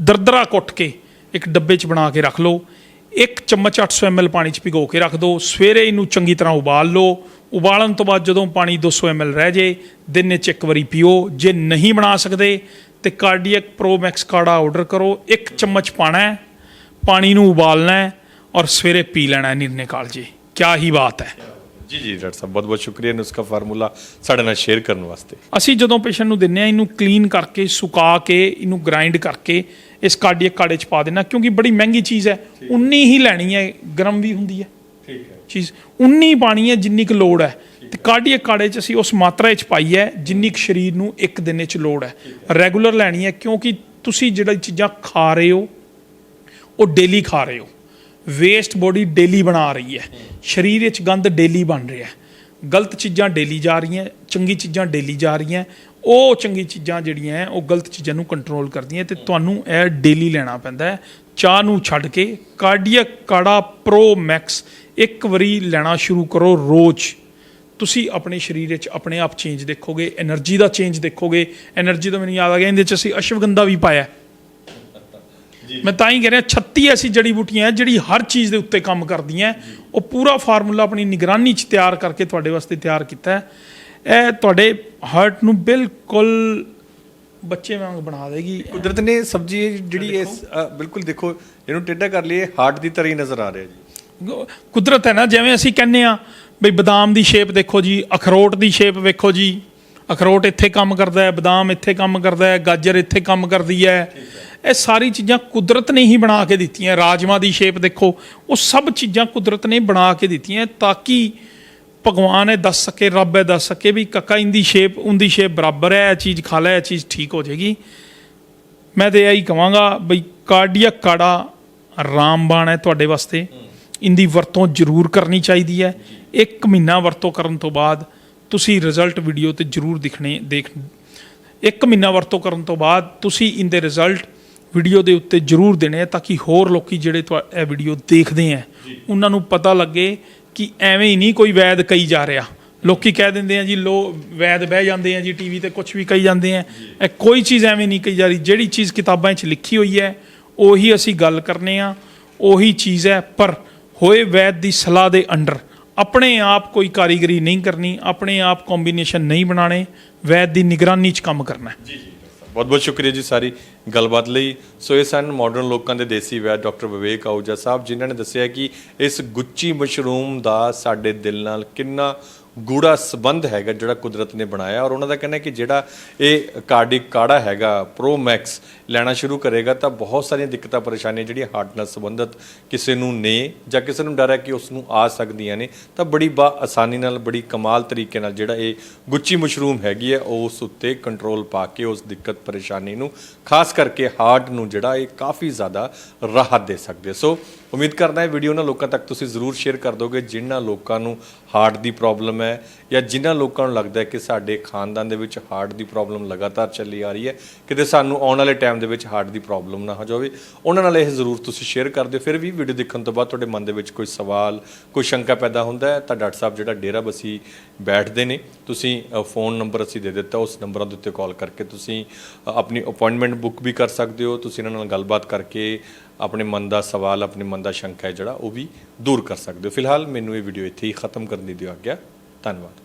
ਦਰਦਰਾ ਕੁੱਟ ਕੇ ਇੱਕ ਡੱਬੇ 'ਚ ਬਣਾ ਕੇ ਰੱਖ ਲਓ। ਇੱਕ ਚਮਚ 800 ml ਪਾਣੀ 'ਚ ਭਿਗੋ ਕੇ ਰੱਖ ਦਿਓ ਸਵੇਰੇ ਇਹਨੂੰ ਚੰਗੀ ਤਰ੍ਹਾਂ ਉਬਾਲ ਲਓ। ਉਬਾਲਣ ਤੋਂ ਬਾਅਦ ਜਦੋਂ ਪਾਣੀ 200 ml ਰਹਿ ਜੇ ਦਿਨ 'ਚ ਇੱਕ ਵਾਰੀ ਪੀਓ। ਜੇ ਨਹੀਂ ਬਣਾ ਸਕਦੇ ਤੇ ਕਾਰਡੀਅਕ ਪ੍ਰੋ ਮੈਕਸ ਕਾੜਾ ਆਰਡਰ ਕਰੋ। ਇੱਕ ਚਮਚ ਪਾਣਾ ਹੈ ਪਾਣੀ ਨੂੰ ਉਬਾਲਣਾ ਹੈ ਔਰ ਸਵੇਰੇ ਪੀ ਲੈਣਾ ਹੈ ਨਿਰਨੇ ਕਾਲਜੇ ਕੀ ਹੀ ਬਾਤ ਹੈ। ਜੀ ਜੀ ਡਾਕਟਰ ਸਾਹਿਬ ਬਹੁਤ ਬਹੁਤ ਸ਼ੁਕਰੀਆ ਨੁਸਖਾ ਫਾਰਮੂਲਾ ਸਾਡੇ ਨਾਲ ਸ਼ੇਅਰ ਕਰਨ ਵਾਸਤੇ। ਅਸੀਂ ਜਦੋਂ ਪੇਸ਼ੈਂਟ ਨੂੰ ਦਿੰਨੇ ਆ ਇਹਨੂੰ ਕਲੀਨ ਕਰਕੇ ਸੁਕਾ ਕੇ ਇਹਨੂੰ ਗ੍ਰਾਈਂਡ ਕਰਕੇ ਇਸ ਕਾਰਡੀਅਕ ਕਾੜੇ 'ਚ ਪਾ ਦੇਣਾ ਕਿਉਂਕਿ ਬੜੀ ਮਹਿੰਗੀ ਚੀਜ਼ ਹੈ। ਉਨੀ ਹੀ ਲੈਣੀ ਹੈ ਗਰਮ ਵੀ ਹੁੰਦੀ ਹੈ। ਠੀਕ ਹੈ। ਚੀਜ਼ ਉਨੀ ਪਾਣੀ ਹੈ ਜਿੰਨੀ ਕੁ ਲੋੜ ਹੈ। ਤੇ ਕਾਰਡੀਅਕ ਕਾੜੇ 'ਚ ਅਸੀਂ ਉਸ ਮਾਤਰਾ ਵਿੱਚ ਪਾਈ ਹੈ ਜਿੰਨੀ ਕੁ ਸਰੀਰ ਨੂੰ ਇੱਕ ਦਿਨ ਵਿੱਚ ਲੋੜ ਹੈ। ਰੈਗੂਲਰ ਲੈਣੀ ਹੈ ਕਿਉਂਕਿ ਤੁਸੀਂ ਜਿਹੜਾ ਚੀਜ਼ਾਂ ਖਾ ਰਹੇ ਹੋ ਉਹ ਡੇਲੀ ਖਾ ਰਹੇ ਹੋ। ਵੇਸਟ ਬੋਡੀ ਡੇਲੀ ਬਣਾ ਰਹੀ ਹੈ। ਸਰੀਰ ਵਿੱਚ ਗੰਦ ਡੇਲੀ ਬਣ ਰਿਹਾ ਹੈ। ਗਲਤ ਚੀਜ਼ਾਂ ਡੇਲੀ ਜਾ ਰਹੀਆਂ, ਚੰਗੀ ਚੀਜ਼ਾਂ ਡੇਲੀ ਜਾ ਰਹੀਆਂ, ਉਹ ਚੰਗੀ ਚੀਜ਼ਾਂ ਜਿਹੜੀਆਂ ਉਹ ਗਲਤ ਚੀਜ਼ਾਂ ਨੂੰ ਕੰਟਰੋਲ ਕਰਦੀਆਂ ਤੇ ਤੁਹਾਨੂੰ ਇਹ ਡੇਲੀ ਲੈਣਾ ਪੈਂਦਾ ਹੈ। ਚਾਹ ਨੂੰ ਛੱਡ ਕੇ ਕਾਰਡੀਅਕ ਕਾੜਾ ਪ੍ਰੋ ਮੈਕਸ ਇੱਕ ਵਾਰੀ ਲੈਣਾ ਸ਼ੁਰੂ ਕਰੋ ਰੋਜ਼। ਤੁਸੀਂ ਆਪਣੇ ਸਰੀਰ ਵਿੱਚ ਆਪਣੇ ਆਪ ਚੇਂਜ ਦੇਖੋਗੇ એનર્ਜੀ ਦਾ ਚੇਂਜ ਦੇਖੋਗੇ એનર્ਜੀ ਤਾਂ ਮੈਨੂੰ ਯਾਦ ਆ ਗਿਆ, ਇਹਦੇ ਵਿੱਚ ਅਸੀਂ ਅਸ਼ਵਗੰਧਾ ਵੀ ਪਾਇਆ। ਮੈਂ ਤਾਂ ਹੀ ਕਹਿ ਰਿਹਾ 36 ਐਸੀ ਜੜੀ ਬੂਟੀਆਂ ਹੈ ਜਿਹੜੀ ਹਰ ਚੀਜ਼ ਦੇ ਉੱਤੇ ਕੰਮ ਕਰਦੀਆਂ। ਉਹ ਪੂਰਾ ਫਾਰਮੂਲਾ ਆਪਣੀ ਨਿਗਰਾਨੀ 'ਚ ਤਿਆਰ ਕਰਕੇ ਤੁਹਾਡੇ ਵਾਸਤੇ ਤਿਆਰ ਕੀਤਾ ਹੈ ਇਹ ਤੁਹਾਡੇ ਹਾਰਟ ਨੂੰ ਬਿਲਕੁਲ ਬੱਚੇ ਵਾਂਗ ਬਣਾ ਦੇਗੀ। ਕੁਦਰਤ ਨੇ ਸਬਜੀ ਜਿਹੜੀ ਇਸ ਬਿਲਕੁਲ ਦੇਖੋ ਇਹਨੂੰ ਟੇਢਾ ਕਰ ਲਈਏ ਹਾਰਟ ਦੀ ਤਰ੍ਹਾਂ ਹੀ ਨਜ਼ਰ ਆ ਰਿਹਾ ਜੀ। ਕੁਦਰਤ ਹੈ ਨਾ ਜਿਵੇਂ ਅਸੀਂ ਕਹਿੰਨੇ ਆ ਬਈ ਬਦਾਮ ਦੀ ਸ਼ੇਪ ਦੇਖੋ ਜੀ ਅਖਰੋਟ ਦੀ ਸ਼ੇਪ ਵੇਖੋ ਜੀ। ਅਖਰੋਟ ਇੱਥੇ ਕੰਮ ਕਰਦਾ ਹੈ ਬਦਾਮ ਇੱਥੇ ਕੰਮ ਕਰਦਾ ਹੈ ਗਾਜਰ ਇੱਥੇ ਕੰਮ ਕਰਦੀ ਹੈ। ਇਹ ਸਾਰੀ ਚੀਜ਼ਾਂ ਕੁਦਰਤ ਨੇ ਹੀ ਬਣਾ ਕੇ ਦਿੱਤੀਆਂ। ਰਾਜਮਾ ਦੀ ਸ਼ੇਪ ਦੇਖੋ ਉਹ ਸਭ ਚੀਜ਼ਾਂ ਕੁਦਰਤ ਨੇ ਬਣਾ ਕੇ ਦਿੱਤੀਆਂ ਤਾਂ ਕਿ ਭਗਵਾਨ ਇਹ ਦੱਸ ਸਕੇ ਰੱਬ ਇਹ ਦੱਸ ਸਕੇ ਵੀ ਕੱਕਾ ਇੰਦੀ ਸ਼ੇਪ ਉਹਦੀ ਸ਼ੇਪ ਬਰਾਬਰ ਹੈ ਇਹ ਚੀਜ਼ ਖਾ ਲੈ ਇਹ ਚੀਜ਼ ਠੀਕ ਹੋ ਜਾਏਗੀ। ਮੈਂ ਤੇ ਇਹੀ ਕਹਾਂਗਾ ਬਈ ਕਾਰਡੀਅਕ ਕਾੜਾ ਰਾਮਬਾਣ ਹੈ ਤੁਹਾਡੇ ਵਾਸਤੇ। ਇੰਦੀ ਵਰਤੋਂ ਜ਼ਰੂਰ ਕਰਨੀ ਚਾਹੀਦੀ ਹੈ। ਇੱਕ ਮਹੀਨਾ ਵਰਤੋਂ ਕਰਨ ਤੋਂ ਬਾਅਦ ਤੁਸੀਂ ਰਿਜ਼ਲਟ ਵੀਡੀਓ ਤੇ ਜ਼ਰੂਰ ਦਿਖਣੇ ਦੇਖ ਇੱਕ ਮਹੀਨਾ ਵਰਤੋਂ ਕਰਨ ਤੋਂ ਬਾਅਦ ਤੁਸੀਂ ਇੰਦੇ ਰਿਜ਼ਲਟ ਵੀਡੀਓ ਦੇ ਉੱਤੇ ਜ਼ਰੂਰ ਦੇਣੇ ਆ ਤਾਂ ਕਿ ਹੋਰ ਲੋਕੀ ਜਿਹੜੇ ਇਹ ਵੀਡੀਓ ਦੇਖਦੇ ਆ ਉਹਨਾਂ ਨੂੰ ਪਤਾ ਲੱਗੇ ਕਿ ਐਵੇਂ ਹੀ ਨਹੀਂ ਕੋਈ ਵੈਦ ਕਹੀ ਜਾ ਰਿਹਾ। ਲੋਕੀ ਕਹਿ ਦਿੰਦੇ ਆ ਜੀ ਲੋ ਵੈਦ ਬਹਿ ਜਾਂਦੇ ਆ ਜੀ ਟੀਵੀ ਤੇ ਕੁਝ ਵੀ ਕਹੀ ਜਾਂਦੇ ਆ। ਇਹ ਕੋਈ ਚੀਜ਼ ਐਵੇਂ ਨਹੀਂ ਕਹੀ ਜਾ ਰਹੀ। ਜਿਹੜੀ ਚੀਜ਼ ਕਿਤਾਬਾਂ 'ਚ ਲਿਖੀ ਹੋਈ ਹੈ ਉਹੀ ਅਸੀਂ ਗੱਲ ਕਰਨੇ ਆ ਉਹੀ ਚੀਜ਼ ਹੈ ਪਰ ਹੋਏ ਵੈਦ ਦੀ ਸਲਾਹ ਦੇ ਅੰਡਰ ਆਪਣੇ ਆਪ ਕੋਈ ਕਾਰੀਗਰੀ ਨਹੀਂ ਕਰਨੀ, ਆਪਣੇ ਆਪ ਕੰਬੀਨੇਸ਼ਨ ਨਹੀਂ ਬਣਾਣੇ ਵੈਦ ਦੀ ਨਿਗਰਾਨੀ 'ਚ ਕੰਮ ਕਰਨਾ ਹੈ। ਬਹੁਤ ਬਹੁਤ ਸ਼ੁਕਰੀਆ ਜੀ ਸਾਰੀ ਗੱਲਬਾਤ ਲਈ। ਸੋ ਇਹ ਸਨ ਮਾਡਰਨ ਲੋਕਾਂ ਦੇ ਦੇਸੀ ਵੈਦ ਡਾਕਟਰ ਵਿਵੇਕ ਆਹੂਜਾ ਸਾਹਿਬ, ਜਿਨ੍ਹਾਂ ਨੇ ਦੱਸਿਆ ਕਿ ਇਸ ਗੁੱਚੀ ਮਸ਼ਰੂਮ ਦਾ ਸਾਡੇ ਦਿਲ ਨਾਲ ਕਿੰਨਾ ਗੂੜਾ ਸਬੰਧ ਹੈਗਾ, ਜਿਹੜਾ ਕੁਦਰਤ ਨੇ ਬਣਾਇਆ। ਔਰ ਉਹਨਾਂ ਦਾ ਕਹਿਣਾ ਹੈ ਕਿ ਜਿਹੜਾ ਇਹ ਕਾਰਡਿਕ ਕਾੜਾ ਹੈਗਾ ਪ੍ਰੋਮੈਕਸ ਲੈਣਾ ਸ਼ੁਰੂ ਕਰੇਗਾ ਤਾਂ ਬਹੁਤ ਸਾਰੀਆਂ ਦਿੱਕਤਾਂ ਪਰੇਸ਼ਾਨੀਆਂ ਜਿਹੜੀਆਂ ਹਾਰਟ ਨਾਲ ਸੰਬੰਧਿਤ ਕਿਸੇ ਨੂੰ ਨੇ ਜਾਂ ਕਿਸੇ ਨੂੰ ਡਰ ਹੈ ਕਿ ਉਸ ਨੂੰ ਆ ਸਕਦੀਆਂ ਨੇ, ਤਾਂ ਬੜੀ ਬਾ ਆਸਾਨੀ ਨਾਲ, ਬੜੀ ਕਮਾਲ ਤਰੀਕੇ ਨਾਲ ਜਿਹੜਾ ਇਹ ਗੁੱਚੀ ਮਸ਼ਰੂਮ ਹੈਗੀ ਹੈ, ਉਸ ਉੱਤੇ ਕੰਟਰੋਲ ਪਾ ਕੇ ਉਸ ਦਿੱਕਤ ਪਰੇਸ਼ਾਨੀ ਨੂੰ, ਖਾਸ ਕਰਕੇ ਹਾਰਟ ਨੂੰ ਜਿਹੜਾ ਇਹ ਕਾਫੀ ਜ਼ਿਆਦਾ ਰਾਹਤ ਦੇ ਸਕਦੇ ਸੋ ਉਮੀਦ ਕਰਦਾ ਹੈ ਵੀਡੀਓ ਨਾਲ ਲੋਕਾਂ ਤੱਕ ਤੁਸੀਂ ਜ਼ਰੂਰ ਸ਼ੇਅਰ ਕਰ ਦੋਗੇ ਜਿਨ੍ਹਾਂ ਲੋਕਾਂ ਨੂੰ ਹਾਰਟ ਦੀ ਪ੍ਰੋਬਲਮ ਹੈ ਜਾਂ ਜਿਨ੍ਹਾਂ ਲੋਕਾਂ ਨੂੰ ਲੱਗਦਾ ਹੈ ਕਿ ਸਾਡੇ ਖਾਨਦਾਨ ਦੇ ਵਿੱਚ ਹਾਰਟ ਦੀ ਪ੍ਰੋਬਲਮ ਲਗਾਤਾਰ ਚੱਲੀ ਆ ਰਹੀ ਹੈ, ਕਿਤੇ ਸਾਨੂੰ ਆਉਣ ਵਾਲੇ ਟਾਈਮ ਦੇ ਵਿੱਚ ਹਾਰਟ ਦੀ ਪ੍ਰੋਬਲਮ ਨਾ ਹੋ ਜਾਵੇ। ਉਹਨਾਂ ਨਾਲ ਇਹ ਜ਼ਰੂਰ ਤੁਸੀਂ ਸ਼ੇਅਰ ਕਰ ਦਿਓ। ਫਿਰ ਵੀ ਵੀਡੀਓ ਦੇਖਣ ਤੋਂ ਬਾਅਦ ਤੁਹਾਡੇ ਮਨ ਦੇ ਵਿੱਚ ਕੋਈ ਸਵਾਲ, ਕੋਈ ਸ਼ੰਕਾ ਪੈਦਾ ਹੁੰਦਾ ਹੈ ਤਾਂ ਡਾਕਟਰ ਸਾਹਿਬ ਜਿਹੜਾ ਡੇਰਾ ਬਸੀ ਬੈਠਦੇ ਨੇ, ਤੁਸੀਂ ਫੋਨ ਨੰਬਰ ਅਸੀਂ ਦੇ ਦਿੱਤਾ, ਉਸ ਨੰਬਰਾਂ ਦੇ ਉੱਤੇ ਕਾਲ ਕਰਕੇ ਤੁਸੀਂ ਆਪਣੀ ਅਪਾਇੰਟਮੈਂਟ ਬੁੱਕ ਵੀ ਕਰ ਸਕਦੇ ਹੋ। ਤੁਸੀਂ ਇਹਨਾਂ ਨਾਲ ਗੱਲਬਾਤ ਕਰਕੇ ਆਪਣੇ ਮਨ ਦਾ ਸਵਾਲ, ਆਪਣੇ ਮਨ ਦਾ ਸ਼ੰਕਾ ਹੈ ਜਿਹੜਾ ਉਹ ਵੀ ਦੂਰ ਕਰ ਸਕਦੇ ਹੋ। ਫਿਲਹਾਲ ਮੈਨੂੰ ਇਹ ਵੀਡੀਓ ਇੱਥੇ ਹੀ ਖਤਮ ਕਰਨ ਦੀ ਦਿਓ ਆਗਿਆ। ਧੰਨਵਾਦ।